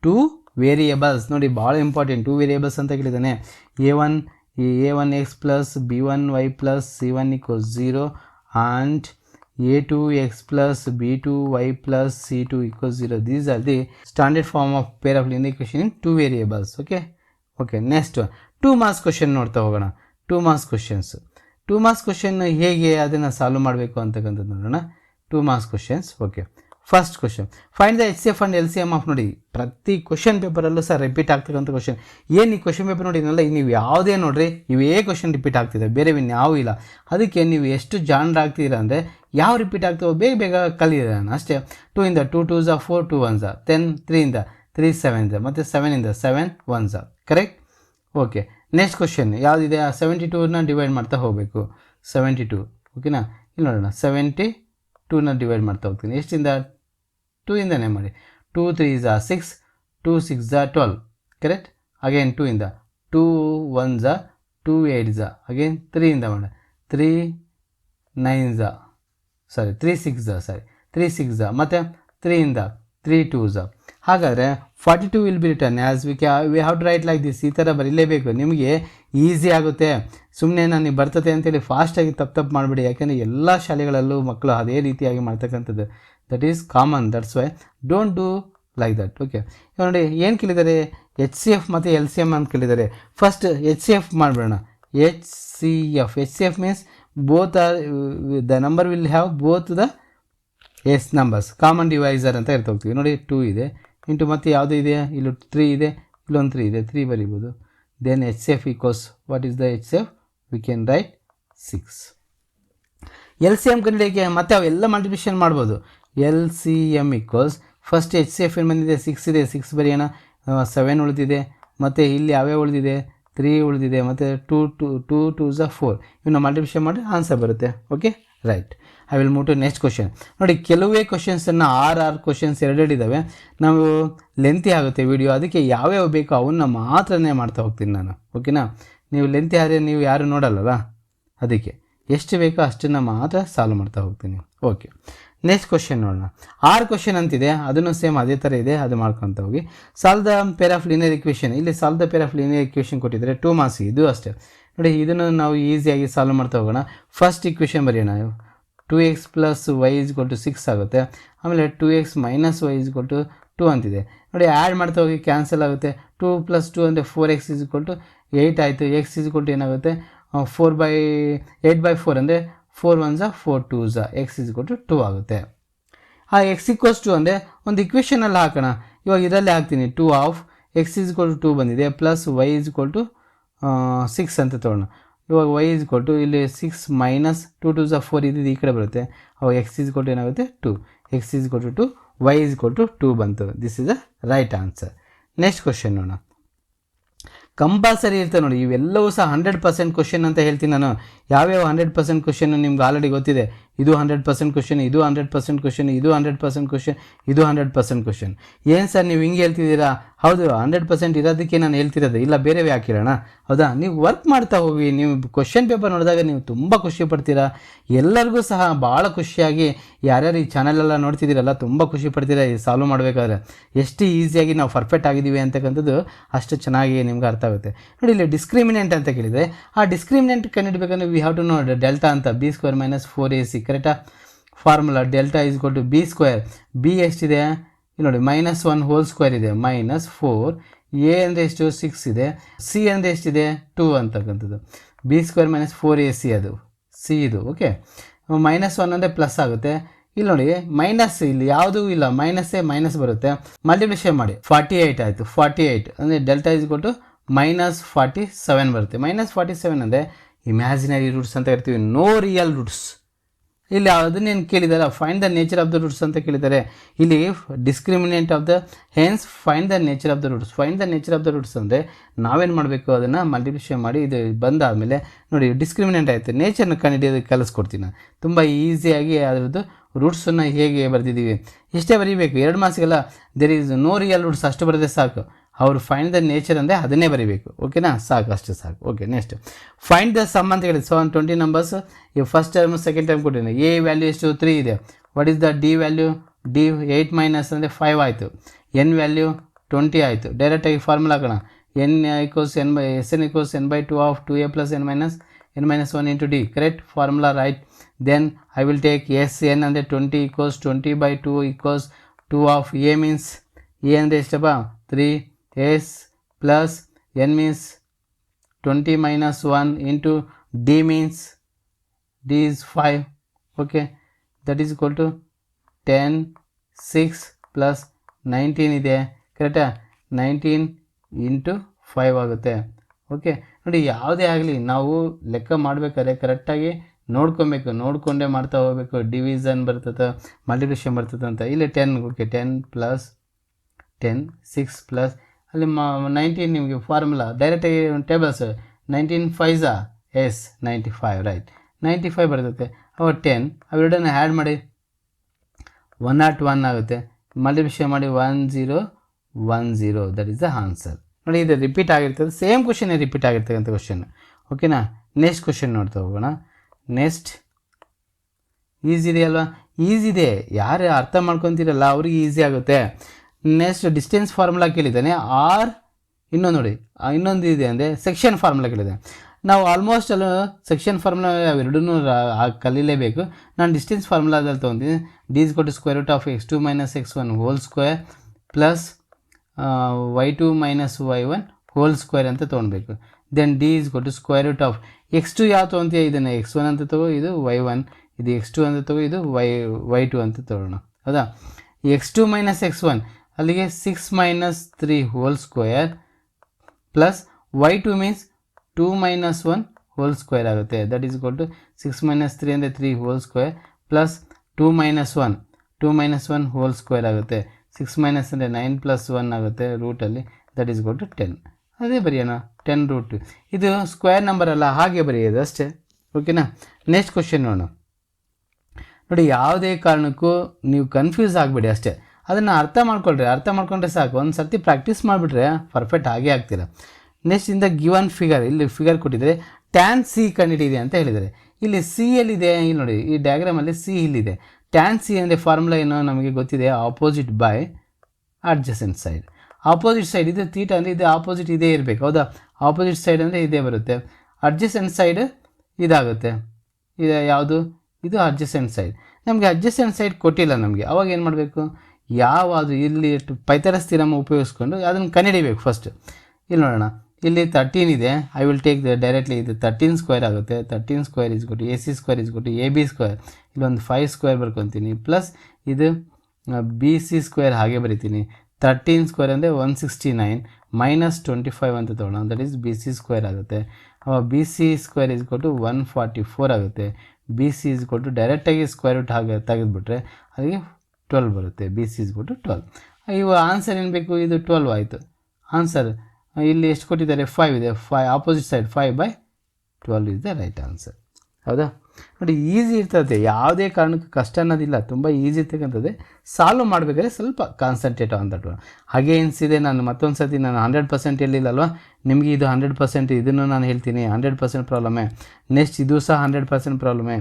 two variables ನೋಡಿ ಭಾಳ ಇಂಪಾರ್ಟೆಂಟ್ ಟೂ ವೇರಿಯೇಬಲ್ಸ್ ಅಂತ ಕೇಳಿದ್ದಾನೆ A one A one X plus B one Y plus C one equals zero and A two X plus B two Y plus C two equals zero these are the standard form of pair of linear equation in two variables okay okay next two marks question ನೋಡ್ತಾ ಹೋಗೋಣ. Two marks questions two marks question ಹೇಗೆ ಅದನ್ನು solve ಮಾಡಬೇಕು ಅಂತಕ್ಕಂಥದ್ದು ನೋಡೋಣ. Two marks questions okay first question find the H C F and L C M of ನೋಡಿ ಪ್ರತಿ question ಪೇಪರಲ್ಲೂ ಸರ್ ರಿಪೀಟ್ ಆಗ್ತಕ್ಕಂಥ ಕ್ವಶನ್ ಏನು ಈ ಕ್ವಶನ್ ಪೇಪರ್ ನೋಡಿ ಇದನ್ನೆಲ್ಲ ನೀವು ಯಾವುದೇ ನೋಡಿರಿ ಇವೇ ಕ್ವಶನ್ ರಿಪೀಟ್ ಆಗ್ತಿದೆ, ಬೇರೆ ಯಾವೂ ಇಲ್ಲ. ಅದಕ್ಕೆ ನೀವು ಎಷ್ಟು ಜಾಣರಾಗ್ತೀರಾ ಅಂದರೆ, ಯಾವ ರಿಪೀಟ್ ಆಗ್ತವೋ ಬೇಗ ಬೇಗ ಕಲಿಯೋಣ ಅಷ್ಟೇ. ಟೂ ಇಂದ ಟೂ ಟೂ ಝ ಫೋರ್ ಟೂ ಒನ್ ಝ ಟೆನ್ ತ್ರೀಯಿಂದ ತ್ರೀ ಸೆವೆನ್ ಝ ಮತ್ತು ಇಂದ ಸೆವೆನ್ ಒನ್ ಝ ಕರೆಕ್ಟ್ ಓಕೆ ನೆಕ್ಸ್ಟ್ ಕ್ವಶನ್ ಯಾವುದಿದೆ? ಆ ಸೆವೆಂಟಿ ಟೂನ ಡಿವೈಡ್ ಮಾಡ್ತಾ ಹೋಗಬೇಕು. ಸೆವೆಂಟಿ ಟೂ ಓಕೆನಾ ಇಲ್ಲಿ ನೋಡೋಣ. ಸೆವೆಂಟಿ ಟೂನ ಡಿವೈಡ್ ಮಾಡ್ತಾ ಹೋಗ್ತೀನಿ. ಎಷ್ಟಿಂದ? ಟೂ ಇಂದನೇ ಮಾಡಿ. ಟೂ ತ್ರೀ ಝ ಸಿಕ್ಸ್, ಟೂ ಸಿಕ್ಸ್ ಝ ಟ್ವೆಲ್ ಕರೆಕ್ಟ್ ಅಗೇನ್ ಟೂ ಇಂದ. ಟೂ ಒನ್ ಝ, ಟೂ ಏಯ್ಟ್ ಝ. ಅಗೇನ್ ಇಂದ ಮಾಡಿ. ತ್ರೀ ನೈನ್ ಝ. ಸಾರಿ ತ್ರೀ ಸಿಕ್ಸ್ ಝ ಸಾರಿ ತ್ರೀ ಸಿಕ್ಸ್ ಝ. ಮತ್ತು ಇಂದ ತ್ರೀ ಟೂ ಝ. ಹಾಗಾದರೆ forty two will be return as we can we have to write like this ಈ ಥರ ಬರೀಲೇಬೇಕು. ನಿಮಗೆ ಈಸಿ ಆಗುತ್ತೆ. ಸುಮ್ಮನೆ ನನಗೆ ಬರ್ತದೆ ಅಂತೇಳಿ ಫಾಸ್ಟಾಗಿ ತಪ್ಪು ತಪ್ಪು ಮಾಡಿಬಿಡಿ. ಯಾಕೆಂದರೆ ಎಲ್ಲ ಶಾಲೆಗಳಲ್ಲೂ ಮಕ್ಕಳು ಅದೇ ರೀತಿಯಾಗಿ ಮಾಡ್ತಕ್ಕಂಥದ್ದು. That is common that's why don't do like that okay ನೋಡಿ ಏನು ಕೇಳಿದ್ದಾರೆ? ಎಚ್ ಸಿ ಎಫ್ ಮತ್ತು ಎಲ್ ಸಿ ಎಂ ಅಂತ ಕೇಳಿದ್ದಾರೆ. ಫಸ್ಟ್ ಎಚ್ ಸಿ ಎಫ್ ಮಾಡಿಬಿಡೋಣ. H C F H C F means both are the number will have both the as numbers common divisor ಅಂತ ಇರ್ತಾ ಹೋಗ್ತೀವಿ. ನೋಡಿ ಟೂ ಇದೆ. ಇಂಟು ಮತ್ತು ಯಾವುದು ಇದೆ? ಇಲ್ಲಿ ತ್ರೀ ಇದೆ. ಇಲ್ಲೊಂದು ತ್ರೀ ಇದೆ. ತ್ರೀ ಬರಿಬೋದು. Then H C F equals what is the H C F we can write six L C M ಕಂಡಿಡಿಯೋಕ್ಕೆ ಮತ್ತೆ ಅವೆಲ್ಲ ಮಲ್ಟಿಪ್ಲಿಕೇಶನ್ ಮಾಡ್ಬೋದು. L C M equals first H C F ಏನು ಬಂದಿದೆ? ಸಿಕ್ಸ್ ಇದೆ. ಸಿಕ್ಸ್ ಬರೆಯೋಣ seven ಉಳಿದಿದೆ. ಮತ್ತು ಇಲ್ಲಿ ಯಾವ್ಯಾವ ಉಳಿದಿದೆ? ತ್ರೀ ಉಳಿದಿದೆ. ಮತ್ತು ಟೂ ಟು ಟೂ ಟೂ ಝ ಫೋರ್ ಇವನ್ನ ಮಲ್ಟಿಪ್ಲಿಕೇಶನ್ ಮಾಡಿ ಆನ್ಸರ್ ಬರುತ್ತೆ. Okay right I will move to next question ನೋಡಿ, ಕೆಲವೇ ಕ್ವಶನ್ಸನ್ನು ಆರ್ ಆರ್ ಕ್ವಶನ್ಸ್ ಎರಡೆರಡು ಇದ್ದಾವೆ ನಾವು ಲೆಂತಿ ಆಗುತ್ತೆ ವಿಡಿಯೋ ಅದಕ್ಕೆ ಯಾವ್ಯಾವ ಬೇಕೋ ಅವನ್ನ ಮಾತ್ರನೇ ಮಾಡ್ತಾ ಹೋಗ್ತೀನಿ ನಾನು. ಓಕೆನಾ ನೀವು ಲೆಂತಿ ಆದರೆ ನೀವು ಯಾರು ನೋಡಲ್ಲಲ್ಲ? ಅದಕ್ಕೆ. ಎಷ್ಟು ಬೇಕೋ ಅಷ್ಟನ್ನು ಮಾತ್ರ ಸಾಲ್ವ್ ಮಾಡ್ತಾ ಹೋಗ್ತೀನಿ. ಓಕೆ ನೆಕ್ಸ್ಟ್ ಕ್ವಶನ್ ನೋಡೋಣ. ಆರ್ ಕ್ವಶನ್ ಅಂತಿದೆ. ಅದನ್ನು ಸೇಮ್ ಅದೇ ಥರ ಇದೆ. ಅದು ಮಾಡ್ಕೊತ ಹೋಗಿ. Solve the pair of linear equation ಇಲ್ಲಿ solve the pair of linear equation ಕೊಟ್ಟಿದ್ದಾರೆ ಟೂ ಮಾರ್ಕ್ಸ್ ಇದು ಅಷ್ಟೇ. ನೋಡಿ, ಇದನ್ನು ನಾವು ಈಸಿಯಾಗಿ ಸಾಲ್ವ್ ಮಾಡ್ತಾ ಹೋಗೋಣ. ಫಸ್ಟ್ ಇಕ್ವೇಷನ್ ಬರೆಯೋಣ. Two X plus Y is to six ಆಗುತ್ತೆ. ಆಮೇಲೆ two X minus Y is to two ಅಂತಿದೆ. ನೋಡಿ ಆ್ಯಡ್ ಮಾಡ್ತಾ ಹೋಗಿ ಕ್ಯಾನ್ಸಲ್ ಆಗುತ್ತೆ. ಟೂ ಪ್ಲಸ್ ಟು ಅಂದರೆ four X is to eight ಆಯಿತು. ಎಕ್ಸ್ ಇಸ್ ಟು ಏನಾಗುತ್ತೆ? Four by eight by four ಅಂದರೆ ಫೋರ್ ಒನ್ ಝಾ ಫೋರ್ ಟೂ ಝಾ ಎಕ್ಸ್ ಇಸ್ ಕೊಟ್ಟು ಟೂ ಆಗುತ್ತೆ. ಆ ಎಕ್ಸ್ ಇಕ್ವಸ್ ಟು ಅಂದರೆ ಒಂದು ಇಕ್ವೇಷನಲ್ಲಿ ಹಾಕೋಣ. ಇವಾಗ ಇದರಲ್ಲಿ ಹಾಕ್ತೀನಿ. ಟೂ ಆಫ್ ಎಕ್ಸ್ ಇಸ್ ಕೊಟ್ಟು ಟೂ ಬಂದಿದೆ. ಪ್ಲಸ್ ವೈ ಇಸ್ ಕೊಟ್ಟು ಸಿಕ್ಸ್ ಅಂತ ತೊಗೊಳ್ಳೋಣ ಇವಾಗ ವೈ ಇಸ್ ಕೊಟ್ಟು ಇಲ್ಲಿ six minus two to four ಇದ್ದಿದ್ದು ಈ ಕಡೆ ಬರುತ್ತೆ. ಅವಾಗ ಎಕ್ಸ್ ಇಸ್ ಕೊಟ್ಟು ಏನಾಗುತ್ತೆ? ಟೂ ಎಕ್ಸ್ ಇಸ್ ಕೊಟ್ಟು to y is to two ಬಂತು. This is a right answer next question ನೋಡೋಣ. ಕಂಪಲ್ಸರಿ ಇರ್ತವೆ ನೋಡಿ, ಇವೆಲ್ಲವೂ ಸಹ ಹಂಡ್ರೆಡ್ ಪರ್ಸೆಂಟ್ ಕ್ವಶನ್ ಅಂತ ಹೇಳ್ತೀನಿ ನಾನು. ಯಾವ್ಯಾವ ಹಂಡ್ರೆಡ್ ಪರ್ಸೆಂಟ್ ಕ್ವಶನ್ ನಿಮ್ಗೆ ಆಲ್ರೆಡಿ ಗೊತ್ತಿದೆ. ಇದು ಹಂಡ್ರೆಡ್ ಪರ್ಸೆಂಟ್ ಕ್ವಶನ್ ಇದು ಹಂಡ್ರೆಡ್ ಪರ್ಸೆಂಟ್ ಕ್ವಶನ್ ಇದು ಹಂಡ್ರೆಡ್ ಪರ್ಸೆಂಟ್ ಕ್ವಶನ್ ಇದು ಹಂಡ್ರೆಡ್ ಪರ್ಸೆಂಟ್ ಕ್ವಶನ್ ಏನು ಸರ್ ನೀವು ಹಿಂಗೆ ಹೇಳ್ತಿದ್ದೀರಾ? ಹೌದು, ಹಂಡ್ರೆಡ್ ಪರ್ಸೆಂಟ್ ಇರೋದಕ್ಕೆ ನಾನು ಹೇಳ್ತಿರೋದು. ಇಲ್ಲ ಬೇರೆವೇ ಹಾಕಿರೋಣ ಹೌದಾ? ನೀವು ವರ್ಕ್ ಮಾಡ್ತಾ ಹೋಗಿ ನೀವು ಕ್ವಶನ್ ಪೇಪರ್ ನೋಡಿದಾಗ ನೀವು ತುಂಬ ಖುಷಿ ಪಡ್ತೀರಾ? ಎಲ್ಲರಿಗೂ ಸಹ ಭಾಳ ಖುಷಿಯಾಗಿ ಯಾರ್ಯಾರು ಈ ಚಾನಲೆಲ್ಲ ನೋಡ್ತಿದ್ದೀರಲ್ಲ, ತುಂಬ ಖುಷಿ ಪಡ್ತೀರಾ ಈ ಸಾಲ್ವ್ ಮಾಡಬೇಕಾದ್ರೆ? ಎಷ್ಟು ಈಸಿಯಾಗಿ ನಾವು ಪರ್ಫೆಕ್ಟ್ ಆಗಿದ್ದೀವಿ ಅಂತಕ್ಕಂಥದ್ದು ಅಷ್ಟು ಚೆನ್ನಾಗಿ ನಿಮ್ಗೆ ಅರ್ಥ ಆಗುತ್ತೆ. ನೋಡಿ, ಇಲ್ಲಿ ಡಿಸ್ಕ್ರಿಮಿನೆಂಟ್ ಅಂತ ಕೇಳಿದರೆ ಆ discriminant ಕಂಡುಹಿಡಬೇಕಂದ್ರೆ we have to know delta ಅಂತ. B square minus four a c ಕರೆಕ್ಟಾ formula delta is to b square b ಎಷ್ಟಿದೆ? ಇಲ್ಲಿ ನೋಡಿ ಮೈನಸ್ ಒನ್ ಹೋಲ್ ಸ್ಕ್ವೇರ್ ಇದೆ. ಮೈನಸ್ ಫೋರ್ ಎ ಅಂದರೆ ಎಷ್ಟು? ಸಿಕ್ಸ್ ಇದೆ. ಸಿ ಅಂದರೆ ಎಷ್ಟಿದೆ? ಟೂ ಅಂತಕ್ಕಂಥದ್ದು. B square minus four a c ಅದು. ಸಿ ಇದು ಓಕೆ ಮೈನಸ್ ಒನ್ ಅಂದರೆ ಪ್ಲಸ್ ಆಗುತ್ತೆ. ಇಲ್ಲಿ ನೋಡಿ ಮೈನಸ್ ಇಲ್ಲಿ ಯಾವುದೂ ಇಲ್ಲ. ಮೈನಸ್ಸೇ ಮೈನಸ್ ಬರುತ್ತೆ. ಮಲ್ಟಿಪ್ಲಿಷನ್ ಮಾಡಿ. ಫಾರ್ಟಿ ಏಯ್ಟ್ ಆಯಿತು. ಫಾರ್ಟಿ ಏಯ್ಟ್ ಅಂದರೆ ಡೆಲ್ಟಾ ಇಸ್ ಕೊಟ್ಟು ಮೈನಸ್ ಫಾರ್ಟಿ ಸೆವೆನ್ ಬರುತ್ತೆ. ಮೈನಸ್ ಫಾರ್ಟಿ ಸೆವೆನ್ ಅಂದರೆ ಇಮ್ಯಾಜಿನರಿ ರೂಟ್ಸ್ ಅಂತ ಇರ್ತೀವಿ ನೋ ರಿಯಲ್ ರೂಟ್ಸ್ ಇಲ್ಲಿ ಅದನ್ನೇನು ಕೇಳಿದ್ದಾರೆ find the nature of the roots ಅಂತ ಕೇಳಿದ್ದಾರೆ ಇಲ್ಲಿ discriminate of the hence find the nature of the roots find the nature of the roots ಅಂದರೆ ನಾವೇನು ಮಾಡಬೇಕು? ಅದನ್ನು ಮಲ್ಟಿಪ್ಲಿಷನ್ ಮಾಡಿ ಇದು ಬಂದಾದಮೇಲೆ ನೋಡಿ ಡಿಸ್ಕ್ರಿಮಿನೇಟ್ ಆಯಿತು. ನೇಚರ್ನ ಕಂಡಿಡಿಯೋದು ಕಲಿಸ್ಕೊಡ್ತೀನಿ ತುಂಬ ಈಸಿಯಾಗಿ ಅದರದ್ದು ರೂಟ್ಸನ್ನು ಹೇಗೆ ಬರೆದಿದ್ದೀವಿ? ಇಷ್ಟೇ ಬರೀಬೇಕು. ಎರಡು ಮಾಸಿಗೆಲ್ಲ there is no real roots ಅಷ್ಟು ಬರೆದೇ ಸಾಕು. ಅವರು ಫೈಂಡ್ ದ ನೇಚರ್ ಅಂದರೆ ಅದನ್ನೇ ಬರೀಬೇಕು. ಓಕೆನಾ ಸಾಕು, ಅಷ್ಟು ಸಾಕು. Okay next find the sum ಅಂತ ಸೊ ಒನ್ ಟ್ವೆಂಟಿ ನಂಬರ್ಸ್ ಈ ಫಸ್ಟ್ ಟರ್ಮ್ ಸೆಕೆಂಡ್ ಟರ್ಮ್ ಕೊಟ್ಟಿದ್ದೀನಿ. ಎ ವ್ಯಾಲ್ಯೂ ಎಷ್ಟು? ತ್ರೀ ಇದೆ. What is the d value d eight minus ಅಂದರೆ ಫೈವ್ ಆಯಿತು. ಎನ್ ವ್ಯಾಲ್ಯೂ ಟ್ವೆಂಟಿ ಆಯಿತು. ಡೈರೆಕ್ಟಾಗಿ ಫಾರ್ಮುಲಾ ಹಾಕೋಣ. N equals n by s n equals n by two of two a plus n minus n minus one into d correct formula right then I will take s n ಅಂದರೆ twenty equals twenty by two equals two of a means a ಅಂದರೆ ಎಷ್ಟಪ್ಪ? Three s plus n means twenty minus one into d means d is five. Okay, that is equal to ten six plus nineteen ಇದೆ. ಕರೆಕ್ಟಾ? Nineteen into five ಆಗುತ್ತೆ. Okay, ನೋಡಿ ಯಾವುದೇ ಆಗಲಿ ನಾವು ಲೆಕ್ಕ ಮಾಡಬೇಕಾದ್ರೆ ಕರೆಕ್ಟಾಗಿ ನೋಡ್ಕೊಬೇಕು. ನೋಡಿಕೊಂಡೇ ಮಾಡ್ತಾ ಹೋಗಬೇಕು. ಡಿವಿಷನ್ ಬರ್ತದೆ ಮಲ್ಟಿಪ್ಲಿಷನ್ ಬರ್ತದೆ ಅಂತ. ಇಲ್ಲಿ ten, okay, ten plus ten, six plus ಅಲ್ಲಿ ಮ ನೈನ್ಟೀನ್ ನಿಮಗೆ ಫಾರ್ಮುಲಾ ಡೈರೆಕ್ಟಾಗಿ tables nineteen ಫೈಝಾ is ninety five right ninety five ಬರ್ತೈತೆ. ಅವಾಗ ಟೆನ್ ಅವೆರಡನ್ನ ಆ್ಯಡ್ ಮಾಡಿ. ಒನ್ ನಾಟ್ ಒನ್ ಆಗುತ್ತೆ. ಮಲ್ಟಿಪ್ಲಿಷನ್ ಮಾಡಿ one zero one zero that is the answer ನೋಡಿ, ಇದು ರಿಪೀಟ್ ಆಗಿರ್ತದೆ. ಸೇಮ್ ಕ್ವಶನ್ನೇ ರಿಪೀಟ್ ಆಗಿರ್ತಕ್ಕಂಥ ಕ್ವಶನ್ ಓಕೆನಾ ನೆಕ್ಸ್ಟ್ ಕ್ವಶನ್ ನೋಡ್ತಾ ಹೋಗೋಣ. ನೆಕ್ಸ್ಟ್ ಈಸಿ ಇದೆ ಅಲ್ವಾ ಈಸಿ ಇದೆ. ಯಾರು ಅರ್ಥ ಮಾಡ್ಕೊತೀರಲ್ಲ, ಅವ್ರಿಗೆ ಈಸಿ ಆಗುತ್ತೆ. ನೆಕ್ಸ್ಟ್ ಡಿಸ್ಟೆನ್ಸ್ ಫಾರ್ಮುಲಾ ಕೇಳಿದ್ದಾನೆ. ಆರ್ ಇನ್ನೊಂದು ನೋಡಿ. ಇನ್ನೊಂದು ಇದೆ ಅಂದರೆ ಸೆಕ್ಷನ್ ಫಾರ್ಮುಲಾ ಕೇಳಿದೆ. ನಾವು ಆಲ್ಮೋಸ್ಟ್ ಅಲ್ಲ ಸೆಕ್ಷನ್ ಫಾರ್ಮುಲಾ ಅವೆರಡೂ ಕಲೀಲೇಬೇಕು. ನಾನು ಡಿಸ್ಟೆನ್ಸ್ ಫಾರ್ಮುಲಾದಲ್ಲಿ ತೊಗೊತೀನಿ. ಡಿ ಇಸ್ ಕೊಟ್ಟು square root of x two minus x one whole square plus y two minus y one whole square ಅಂತ ತೊಗೊಳ್ಬೇಕು. ದೆನ್ ಡಿ ಇಸ್ ಕೊಟ್ಟು square root of x two ಯಾವ ತೊಗೊತೀಯ ಇದನ್ನು ಎಕ್ಸ್ ಒನ್ ಅಂತ ತಗೋ, ಇದು ವೈ ಒನ್ ಇದು ಎಕ್ಸ್ ಟು ಅಂತ ತಗೋ, ಇದು ವೈ ವೈ ಟು ಅಂತ ತಗೊಳ್ಳೋಣ. ಹೌದಾ? X two minus x one ಅಲ್ಲಿಗೆ six minus three whole square plus y two means two minus one whole square ಆಗುತ್ತೆ. That is to six minus three ಅಂದರೆ three whole square plus two minus one two minus one whole square ಆಗುತ್ತೆ. Six minus ಅಂದರೆ nine plus one ಆಗುತ್ತೆ ರೂಟಲ್ಲಿ that is to ten ಅದೇ ಬರೆಯೋಣ. Ten root ಇದು square number ಅಲ್ಲ, ಹಾಗೆ ಬರೆಯೋದು ಅಷ್ಟೇ. ಓಕೆನಾ ನೆಕ್ಸ್ಟ್ ಕ್ವಶನ್ ನೋಡೋಣ. ನೋಡಿ, ಯಾವುದೇ ಕಾರಣಕ್ಕೂ ನೀವು ಕನ್ಫ್ಯೂಸ್ ಆಗಬೇಡಿ ಅಷ್ಟೇ. ಅದನ್ನು ಅರ್ಥ ಮಾಡ್ಕೊಳ್ರಿ, ಅರ್ಥ ಮಾಡ್ಕೊಂಡ್ರೆ ಸಾಕು. ಒಂದು ಸರ್ತಿ ಪ್ರಾಕ್ಟೀಸ್ ಮಾಡಿಬಿಟ್ರೆ ಪರ್ಫೆಕ್ಟ್ ಆಗೇ ಆಗ್ತೀರ. ನೆಕ್ಸ್ಟ್ ಇಂದ ಗಿವನ್ ಫಿಗರ್ ಇಲ್ಲಿ ಫಿಗರ್ ಕೊಟ್ಟಿದ್ದಾರೆ ಟ್ಯಾನ್ ಸಿ ಕಂಡಿಡಿದೆ ಅಂತ ಹೇಳಿದ್ದಾರೆ. ಇಲ್ಲಿ ಸಿ ಎಲ್ಲಿದೆ? ಇಲ್ಲಿ ನೋಡಿ, ಈ ಡಯಾಗ್ರಾಮಲ್ಲಿ ಸಿ ಇಲ್ಲಿದೆ. ಟ್ಯಾನ್ ಸಿ ಅಂದರೆ ಫಾರ್ಮುಲಾ ಏನೋ ನಮಗೆ ಗೊತ್ತಿದೆ? Opposite by adjacent side opposite side ಇದು ತೀಟ ಅಂದರೆ ಇದು ಆಪೋಸಿಟ್ ಇದೇ ಇರಬೇಕು, ಹೌದಾ? ಆಪೋಸಿಟ್ ಸೈಡ್ ಅಂದರೆ ಇದೇ ಬರುತ್ತೆ. ಅಡ್ಜಸೆಂಟ್ ಸೈಡ್ ಇದಾಗುತ್ತೆ. ಇದು ಯಾವುದು? ಇದು ಅಡ್ಜಸೆಂಟ್ ಸೈಡ್ ನಮಗೆ ಅಡ್ಜಸೆಂಟ್ ಸೈಡ್ ಕೊಟ್ಟಿಲ್ಲ ನಮಗೆ. ಅವಾಗ ಏನು ಮಾಡಬೇಕು? ಯಾವುದು ಇಲ್ಲಿ ಪೈತರ ಸ್ಥಿರಮ ಉಪಯೋಗಿಸ್ಕೊಂಡು ಅದನ್ನು ಕನ್ನಡಿಬೇಕು ಫಸ್ಟ್ ಇಲ್ಲಿ ನೋಡೋಣ. ಇಲ್ಲಿ ತರ್ಟೀನ್ ಇದೆ. I will take the directly ಇದು ತರ್ಟೀನ್ ಸ್ಕ್ವೇರ್ ಆಗುತ್ತೆ. ತರ್ಟೀನ್ ಸ್ಕ್ವೇರ್ ಇಸ್ ಕೊಟ್ಟು ಎ ಸಿ ಸ್ಕ್ವೇರ್ ಇಸ್ ಕೊಟ್ಟು ಎ ಬಿ ಸ್ಕ್ವೇರ್ ಇಲ್ಲೊಂದು ಫೈವ್ ಸ್ಕ್ವೇರ್ ಬರ್ಕೊತೀನಿ. ಪ್ಲಸ್ ಇದು ಬಿ ಸಿ ಸ್ಕ್ವೇರ್ ಹಾಗೆ ಬರಿತೀನಿ. ತರ್ಟೀನ್ ಸ್ಕ್ವೇರ್ ಅಂದರೆ one sixty nine minus twenty five ಅಂತ ತೊಗೊಳ್ಳೋಣ that is b c square ಆಗುತ್ತೆ. ಅವಾಗ ಬಿ ಸಿ ಸ್ಕ್ವೇರ್ ಇಸ್ ಕೊಟ್ಟು ಒನ್ ಫಾರ್ಟಿ ಫೋರ್ ಆಗುತ್ತೆ. ಬಿ ಸಿ ಇಸ್ ಕೊಟ್ಟು ಡೈರೆಕ್ಟಾಗಿ ಸ್ಕ್ವೇರ್ ರೂಟ್ ಹಾಗೆ ತೆಗೆದುಬಿಟ್ರೆ, ಅದಕ್ಕೆ ಟ್ವೆಲ್ವ್ ಬರುತ್ತೆ ಬಿ ಸಿ ಇಸ್ ಕೊಟ್ಟು ಟ್ವೆಲ್ವ್ ಇವು ಆನ್ಸರ್ ಏನು ಬೇಕು? ಇದು ಟ್ವೆಲ್ವ್ ಆಯಿತು. ಆನ್ಸರ್ ಇಲ್ಲಿ ಎಷ್ಟು ಕೊಟ್ಟಿದ್ದಾರೆ? ಫೈವ್ ಇದೆ. Five opposite side five by twelve is the right answer ಹೌದಾ? ನೋಡಿ ಈಸಿ ಇರ್ತದೆ. ಯಾವುದೇ ಕಾರಣಕ್ಕೂ ಕಷ್ಟ ಅನ್ನೋದಿಲ್ಲ. ತುಂಬ ಈಸಿ ಇರ್ತಕ್ಕಂಥದ್ದೇ. ಸಾಲ್ವ್ ಮಾಡಬೇಕಾದ್ರೆ ಸ್ವಲ್ಪ ಕಾನ್ಸಂಟ್ರೇಟ್ ಆನ್ ದಟ್ ಹಾಗೆ ಎನಿಸಿದೆ ನಾನು ಮತ್ತೊಂದು ಸರ್ತಿ ನಾನು ಹಂಡ್ರೆಡ್ ಪರ್ಸೆಂಟ್ ಹೇಳಿಲ್ಲಲ್ವ? ನಿಮಗೆ ಇದು ಹಂಡ್ರೆಡ್ ಪರ್ಸೆಂಟ್ ಇದನ್ನು ನಾನು ಹೇಳ್ತೀನಿ. ಹಂಡ್ರೆಡ್ ಪರ್ಸೆಂಟ್ ಪ್ರಾಬ್ಲಮೇ ನೆಕ್ಸ್ಟ್ ಇದು ಸಹ ಹಂಡ್ರೆಡ್ ಪರ್ಸೆಂಟ್ ಪ್ರಾಬ್ಲಮೇ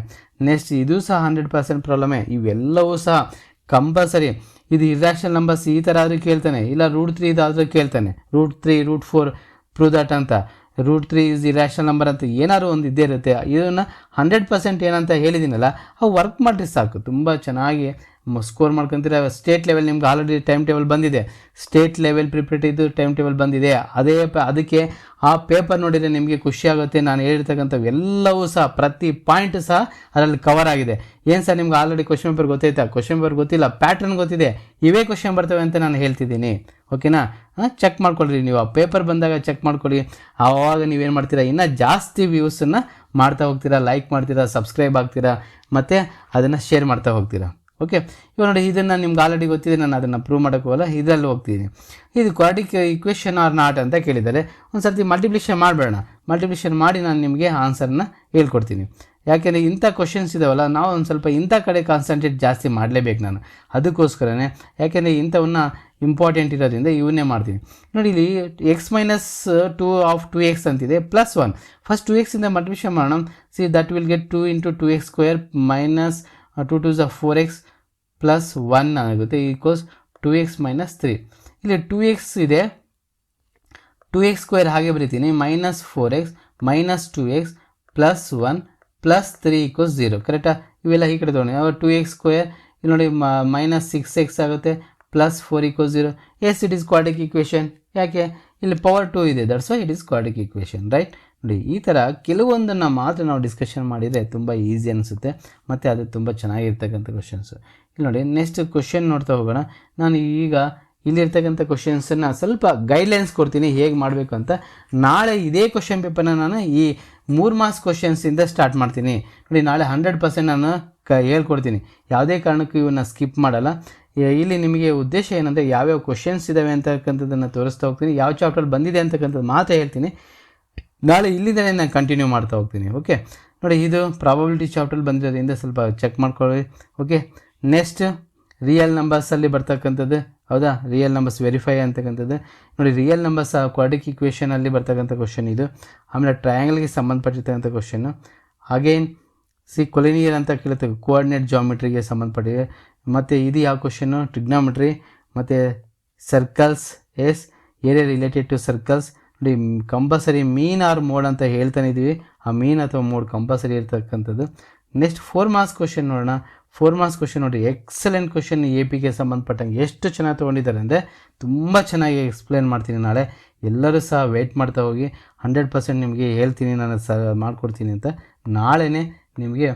ನೆಕ್ಸ್ಟ್ ಇದು ಸಹ ಹಂಡ್ರೆಡ್ ಪರ್ಸೆಂಟ್ ಪ್ರಾಬ್ಲಮೇ ಇವೆಲ್ಲವೂ ಸಹ ಕಂಪಲ್ಸರಿ. ಇದು ಇರ್ಯಾಕ್ಷನ್ ನಂಬರ್ಸ್ ಈ ಥರ ಆದರೂ ಕೇಳ್ತಾನೆ. ಇಲ್ಲ ರೂಟ್ ತ್ರೀ ಇದಾದರೂ ಕೇಳ್ತಾನೆ. Root three root four prove that ಅಂತ. Root three is irrational number ಅಂತ ಏನಾದ್ರು ಒಂದು ಇದ್ದೇ ಇರುತ್ತೆ. ಇದನ್ನು ಹಂಡ್ರೆಡ್ ಪರ್ಸೆಂಟ್ ಏನಂತ ಹೇಳಿದ್ದೀನಲ್ಲ, ಅವು ವರ್ಕ್ ಮಾಡಿರಿ ಸಾಕು. ತುಂಬ ಚೆನ್ನಾಗಿ ಸ್ಕೋರ್ ಮಾಡ್ಕೊತೀರ? ಸ್ಟೇಟ್ ಲೆವೆಲ್ ನಿಮ್ಗೆ ಆಲ್ರೆಡಿ ಟೈಮ್ ಟೇಬಲ್ ಬಂದಿದೆ. ಸ್ಟೇಟ್ ಲೆವೆಲ್ ಪ್ರಿಪ್ರೇಟಿದ್ದು ಟೈಮ್ ಟೇಬಲ್ ಬಂದಿದೆ. ಅದೇ ಅದಕ್ಕೆ ಆ ಪೇಪರ್ ನೋಡಿದರೆ ನಿಮಗೆ ಖುಷಿ ಆಗುತ್ತೆ. ನಾನು ಹೇಳಿರ್ತಕ್ಕಂಥ ಎಲ್ಲವೂ ಸಹ, ಪ್ರತಿ ಪಾಯಿಂಟ್ ಸಹ ಅದರಲ್ಲಿ ಕವರ್ ಆಗಿದೆ. ಏನು ಸರ್ ನಿಮ್ಗೆ ಆಲ್ರೆಡಿ ಕ್ವಶನ್ ಪೇಪರ್ ಗೊತ್ತಾಯ್ತಾ? ಕ್ವಶನ್ ಪೇಪರ್ ಗೊತ್ತಿಲ್ಲ ಪ್ಯಾಟರ್ನ್ ಗೊತ್ತಿದೆ. ಇವೇ ಕ್ವಶನ್ ಬರ್ತವೆ ಅಂತ ನಾನು ಹೇಳ್ತಿದ್ದೀನಿ. ಓಕೆನಾ ಚೆಕ್ ಮಾಡ್ಕೊಳ್ರಿ. ನೀವು ಆ ಪೇಪರ್ ಬಂದಾಗ ಚೆಕ್ ಮಾಡ್ಕೊಳ್ಳಿ ಆವಾಗ ನೀವೇನು ಮಾಡ್ತೀರಾ? ಇನ್ನೂ ಜಾಸ್ತಿ ವ್ಯೂಸನ್ನು ಮಾಡ್ತಾ ಹೋಗ್ತೀರಾ ಲೈಕ್ ಮಾಡ್ತೀರಾ ಸಬ್ಸ್ಕ್ರೈಬ್ ಆಗ್ತೀರಾ, ಮತ್ತು ಅದನ್ನು ಶೇರ್ ಮಾಡ್ತಾ ಹೋಗ್ತೀರಾ. ಓಕೆ ಇವಾಗ ನೋಡಿ, ಇದನ್ನು ನಿಮ್ಗೆ ಆಲ್ರೆಡಿ ಗೊತ್ತಿದೆ, ನಾನು ಅದನ್ನು ಪ್ರೂವ್ ಮಾಡೋಕ್ಕೆ ಹೋಗಲ್ಲ, ಇದರಲ್ಲಿ ಹೋಗ್ತೀನಿ. ಇದು ಕ್ವಾಡಿಕ್ ಇಕ್ವೇಷನ್ ಆರ್ ನಾಟ್ ಅಂತ ಕೇಳಿದ್ದಾರೆ. ಒಂದು ಸರ್ತಿ ಮಲ್ಟಿಪ್ಲಿಷನ್ ಮಾಡಬೇಡ ಮಲ್ಟಿಪ್ಲಿಷನ್ ಮಾಡಿ ನಾನು ನಿಮಗೆ ಆನ್ಸರ್ನ ಹೇಳ್ಕೊಡ್ತೀನಿ. ಯಾಕೆಂದರೆ ಇಂಥ ಕ್ವಶನ್ಸ್ ಇದಾವಲ್ಲ, ನಾವು ಒಂದು ಸ್ವಲ್ಪ ಇಂಥ ಕಡೆ ಕಾನ್ಸಂಟ್ರೇಟ್ ಜಾಸ್ತಿ ಮಾಡಲೇಬೇಕು ನಾನು. ಅದಕ್ಕೋಸ್ಕರನೇ, ಯಾಕೆಂದರೆ ಇಂಥವನ್ನ ಇಂಪಾರ್ಟೆಂಟ್ ಇರೋದ್ರಿಂದ ಇವನ್ನೇ ಮಾಡ್ತೀನಿ. ನೋಡಿ, ಇಲ್ಲಿ x minus two of two x ಅಂತಿದೆ ಪ್ಲಸ್ ಒನ್ ಫಸ್ಟ್ ಟು ಎಕ್ಸಿಂದ ಮಲ್ಟಿಪ್ಲಿಷನ್ ಮಾಡೋಣ. See that will get two into two x square minus two two ಝ four X plus one ಆಗುತ್ತೆ equals two x minus three ಇಲ್ಲಿ two x ಇದೆ. Two x square ಹಾಗೆ ಬರಿತೀನಿ. Minus four x minus two x plus one plus three equals zero ಕರೆಕ್ಟಾ ಇವೆಲ್ಲ ಈ ಕಡೆ ತೊಗೊಂಡು. ಅವಾಗ ಟು ಎಕ್ಸ್ ಸ್ಕ್ವೇರ್ ಇಲ್ಲಿ ನೋಡಿ ಮೈನಸ್ ಸಿಕ್ಸ್ ಎಕ್ಸ್ ಆಗುತ್ತೆ. Plus four equal zero as it is quadratic equation ಯಾಕೆ? ಇಲ್ಲಿ ಪವರ್ ಟು ಇದೆ. That's why it is quadratic equation right ನೋಡಿ, ಈ ಥರ ಕೆಲವೊಂದನ್ನು ಮಾತ್ರ ನಾವು ಡಿಸ್ಕಷನ್ ಮಾಡಿದರೆ ತುಂಬ ಈಸಿ ಅನಿಸುತ್ತೆ. ಮತ್ತು ಅದು ತುಂಬ ಚೆನ್ನಾಗಿರ್ತಕ್ಕಂಥ ಕ್ವಶನ್ಸು ಇಲ್ಲಿ ನೋಡಿ ನೆಕ್ಸ್ಟ್ ಕ್ವಶನ್ ನೋಡ್ತಾ ಹೋಗೋಣ. ನಾನು ಈಗ ಇಲ್ಲಿರ್ತಕ್ಕಂಥ ಕ್ವಶನ್ಸನ್ನು ಸ್ವಲ್ಪ ಗೈಡ್ಲೈನ್ಸ್ ಕೊಡ್ತೀನಿ, ಹೇಗೆ ಮಾಡಬೇಕು ಅಂತ. ನಾಳೆ ಇದೇ ಕ್ವಶನ್ ಪೇಪರ್ನ ನಾನು ಈ ಮೂರು ಮಾರ್ಕ್ಸ್ ಕ್ವಶನ್ಸಿಂದ ಸ್ಟಾರ್ಟ್ ಮಾಡ್ತೀನಿ. ನೋಡಿ, ನಾಳೆ ಹಂಡ್ರೆಡ್ ಪರ್ಸೆಂಟ್ ನಾನು ಕ, ಹೇಳ್ಕೊಡ್ತೀನಿ. ಯಾವುದೇ ಕಾರಣಕ್ಕೂ ಇವನ್ನ ಸ್ಕಿಪ್ ಮಾಡಲ್ಲ. ಇಲ್ಲಿ ನಿಮಗೆ ಉದ್ದೇಶ ಏನಂದರೆ, ಯಾವ್ಯಾವ ಕ್ವಶನ್ಸ್ ಇದ್ದಾವೆ ಅಂತಕ್ಕಂಥದ್ದನ್ನು ತೋರಿಸ್ತಾ ಹೋಗ್ತೀನಿ. ಯಾವ ಚಾಪ್ಟರ್ ಬಂದಿದೆ ಅಂತಕ್ಕಂಥದ್ದು ಮಾತ್ರ ಹೇಳ್ತೀನಿ. ನಾಳೆ ಇಲ್ಲಿಂದಲೇ ನಾನು ಕಂಟಿನ್ಯೂ ಮಾಡ್ತಾ ಹೋಗ್ತೀನಿ ಓಕೆ ನೋಡಿ, ಇದು ಪ್ರಾಬಬಿಲಿಟಿ ಚಾಪ್ಟರ್ ಬಂದಿರೋದ್ರಿಂದ ಸ್ವಲ್ಪ ಚೆಕ್ ಮಾಡ್ಕೊಳ್ಳಿ ಓಕೆ ನೆಕ್ಸ್ಟ್ ರಿಯಲ್ ನಂಬರ್ಸಲ್ಲಿ ಬರ್ತಕ್ಕಂಥದ್ದು, ಹೌದಾ? ರಿಯಲ್ ನಂಬರ್ಸ್ ವೆರಿಫೈ ಅಂತಕ್ಕಂಥದ್ದು. ನೋಡಿ ರಿಯಲ್ ನಂಬರ್ಸ್ ಕ್ವಾಡಿಕ್ ಇಕ್ವೇಷನಲ್ಲಿ ಬರ್ತಕ್ಕಂಥ ಕ್ವಶನ್ ಇದು. ಆಮೇಲೆ ಟ್ರಯಾಂಗಲ್ಗೆ ಸಂಬಂಧಪಟ್ಟಿರ್ತಕ್ಕಂಥ ಕ್ವಶನ್ನು ಅಗೇನ್ ಸಿ ಕೊಲಿನಿಯರ್ ಅಂತ ಕೇಳುತ್ತೆ ಕೋಆರ್ಡಿನೇಟ್ ಜಾಮಿಟ್ರಿಗೆ ಸಂಬಂಧಪಟ್ಟಿದೆ. ಮತ್ತು ಇದು ಯಾವ ಕ್ವಶನ್ನು ಟ್ರಿಗ್ನಾಮೆಟ್ರಿ ಮತ್ತು circles as area related to circles ನೋಡಿ ಕಂಪಲ್ಸರಿ ಮೀನ್ ಆರ್ ಮೋಡ್ ಅಂತ ಹೇಳ್ತಾನೆ ಇದ್ದೀವಿ ಆ ಮೀನ್ ಅಥವಾ ಮೋಡ್ ಕಂಪಲ್ಸರಿ ಇರ್ತಕ್ಕಂಥದ್ದು. ನೆಕ್ಸ್ಟ್ ಫೋರ್ ಮಾರ್ಕ್ಸ್ ಕ್ವಶನ್ ನೋಡೋಣ. ಫೋರ್ ಮಾರ್ಕ್ಸ್ ಕ್ವಶನ್ ನೋಡಿ ಎಕ್ಸಲೆಂಟ್ ಕ್ವಶನ್ ಎ ಪಿಗೆ ಸಂಬಂಧಪಟ್ಟಂಗೆ ಎಷ್ಟು ಚೆನ್ನಾಗಿ ತೊಗೊಂಡಿದ್ದಾರೆ ಅಂದರೆ ತುಂಬ ಚೆನ್ನಾಗಿ ಎಕ್ಸ್ಪ್ಲೇನ್ ಮಾಡ್ತೀನಿ ನಾಳೆ. ಎಲ್ಲರೂ ಸಹ ವೆಯ್ಟ್ ಮಾಡ್ತಾ ಹೋಗಿ ಹಂಡ್ರೆಡ್ ಪರ್ಸೆಂಟ್ ನಿಮಗೆ ಹೇಳ್ತೀನಿ, ನಾನು ಸ, ಮಾಡಿಕೊಡ್ತೀನಿ ಅಂತ. ನಾಳೆನೇ ನಿಮಗೆ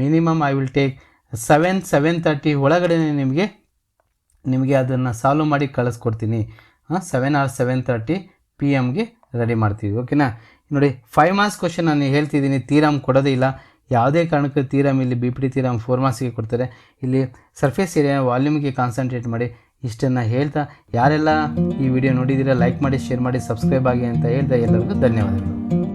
minimum I will take seven seven thirty ಒಳಗಡೆ ನಿಮಗೆ ನಿಮಗೆ ಅದನ್ನು ಸಾಲ್ವ್ ಮಾಡಿ ಕಳಿಸ್ಕೊಡ್ತೀನಿ. Seven or seven thirty P ಎಮ್ಗೆ ready ಮಾಡ್ತೀವಿ ಓಕೆನಾ ನೋಡಿ ಫೈವ್ ಮಾರ್ಕ್ಸ್ ಕ್ವಶನ್ ನಾನು ಹೇಳ್ತಿದ್ದೀನಿ ತೀರಾಮ್ ಕೊಡೋದೇ ಇಲ್ಲ. ಯಾವುದೇ ಕಾರಣಕ್ಕೂ ತೀರಾಮ್ ಇಲ್ಲಿ B P D theorem four ಮಾರ್ಕ್ಸ್ಗೆ ಕೊಡ್ತಾರೆ. ಇಲ್ಲಿ ಸರ್ಫೇಸ್ ಏರಿಯಾ ವಾಲ್ಯೂಮ್ಗೆ ಕಾನ್ಸಂಟ್ರೇಟ್ ಮಾಡಿ, ಇಷ್ಟನ್ನು ಹೇಳ್ತಾ, ಯಾರೆಲ್ಲ ಈ ವಿಡಿಯೋ ನೋಡಿದ್ದೀರಾ ಲೈಕ್ ಮಾಡಿ ಶೇರ್ ಮಾಡಿ ಸಬ್ಸ್ಕ್ರೈಬ್ ಆಗಿ ಅಂತ ಹೇಳ್ತಾ ಎಲ್ಲರಿಗೂ ಧನ್ಯವಾದಗಳು.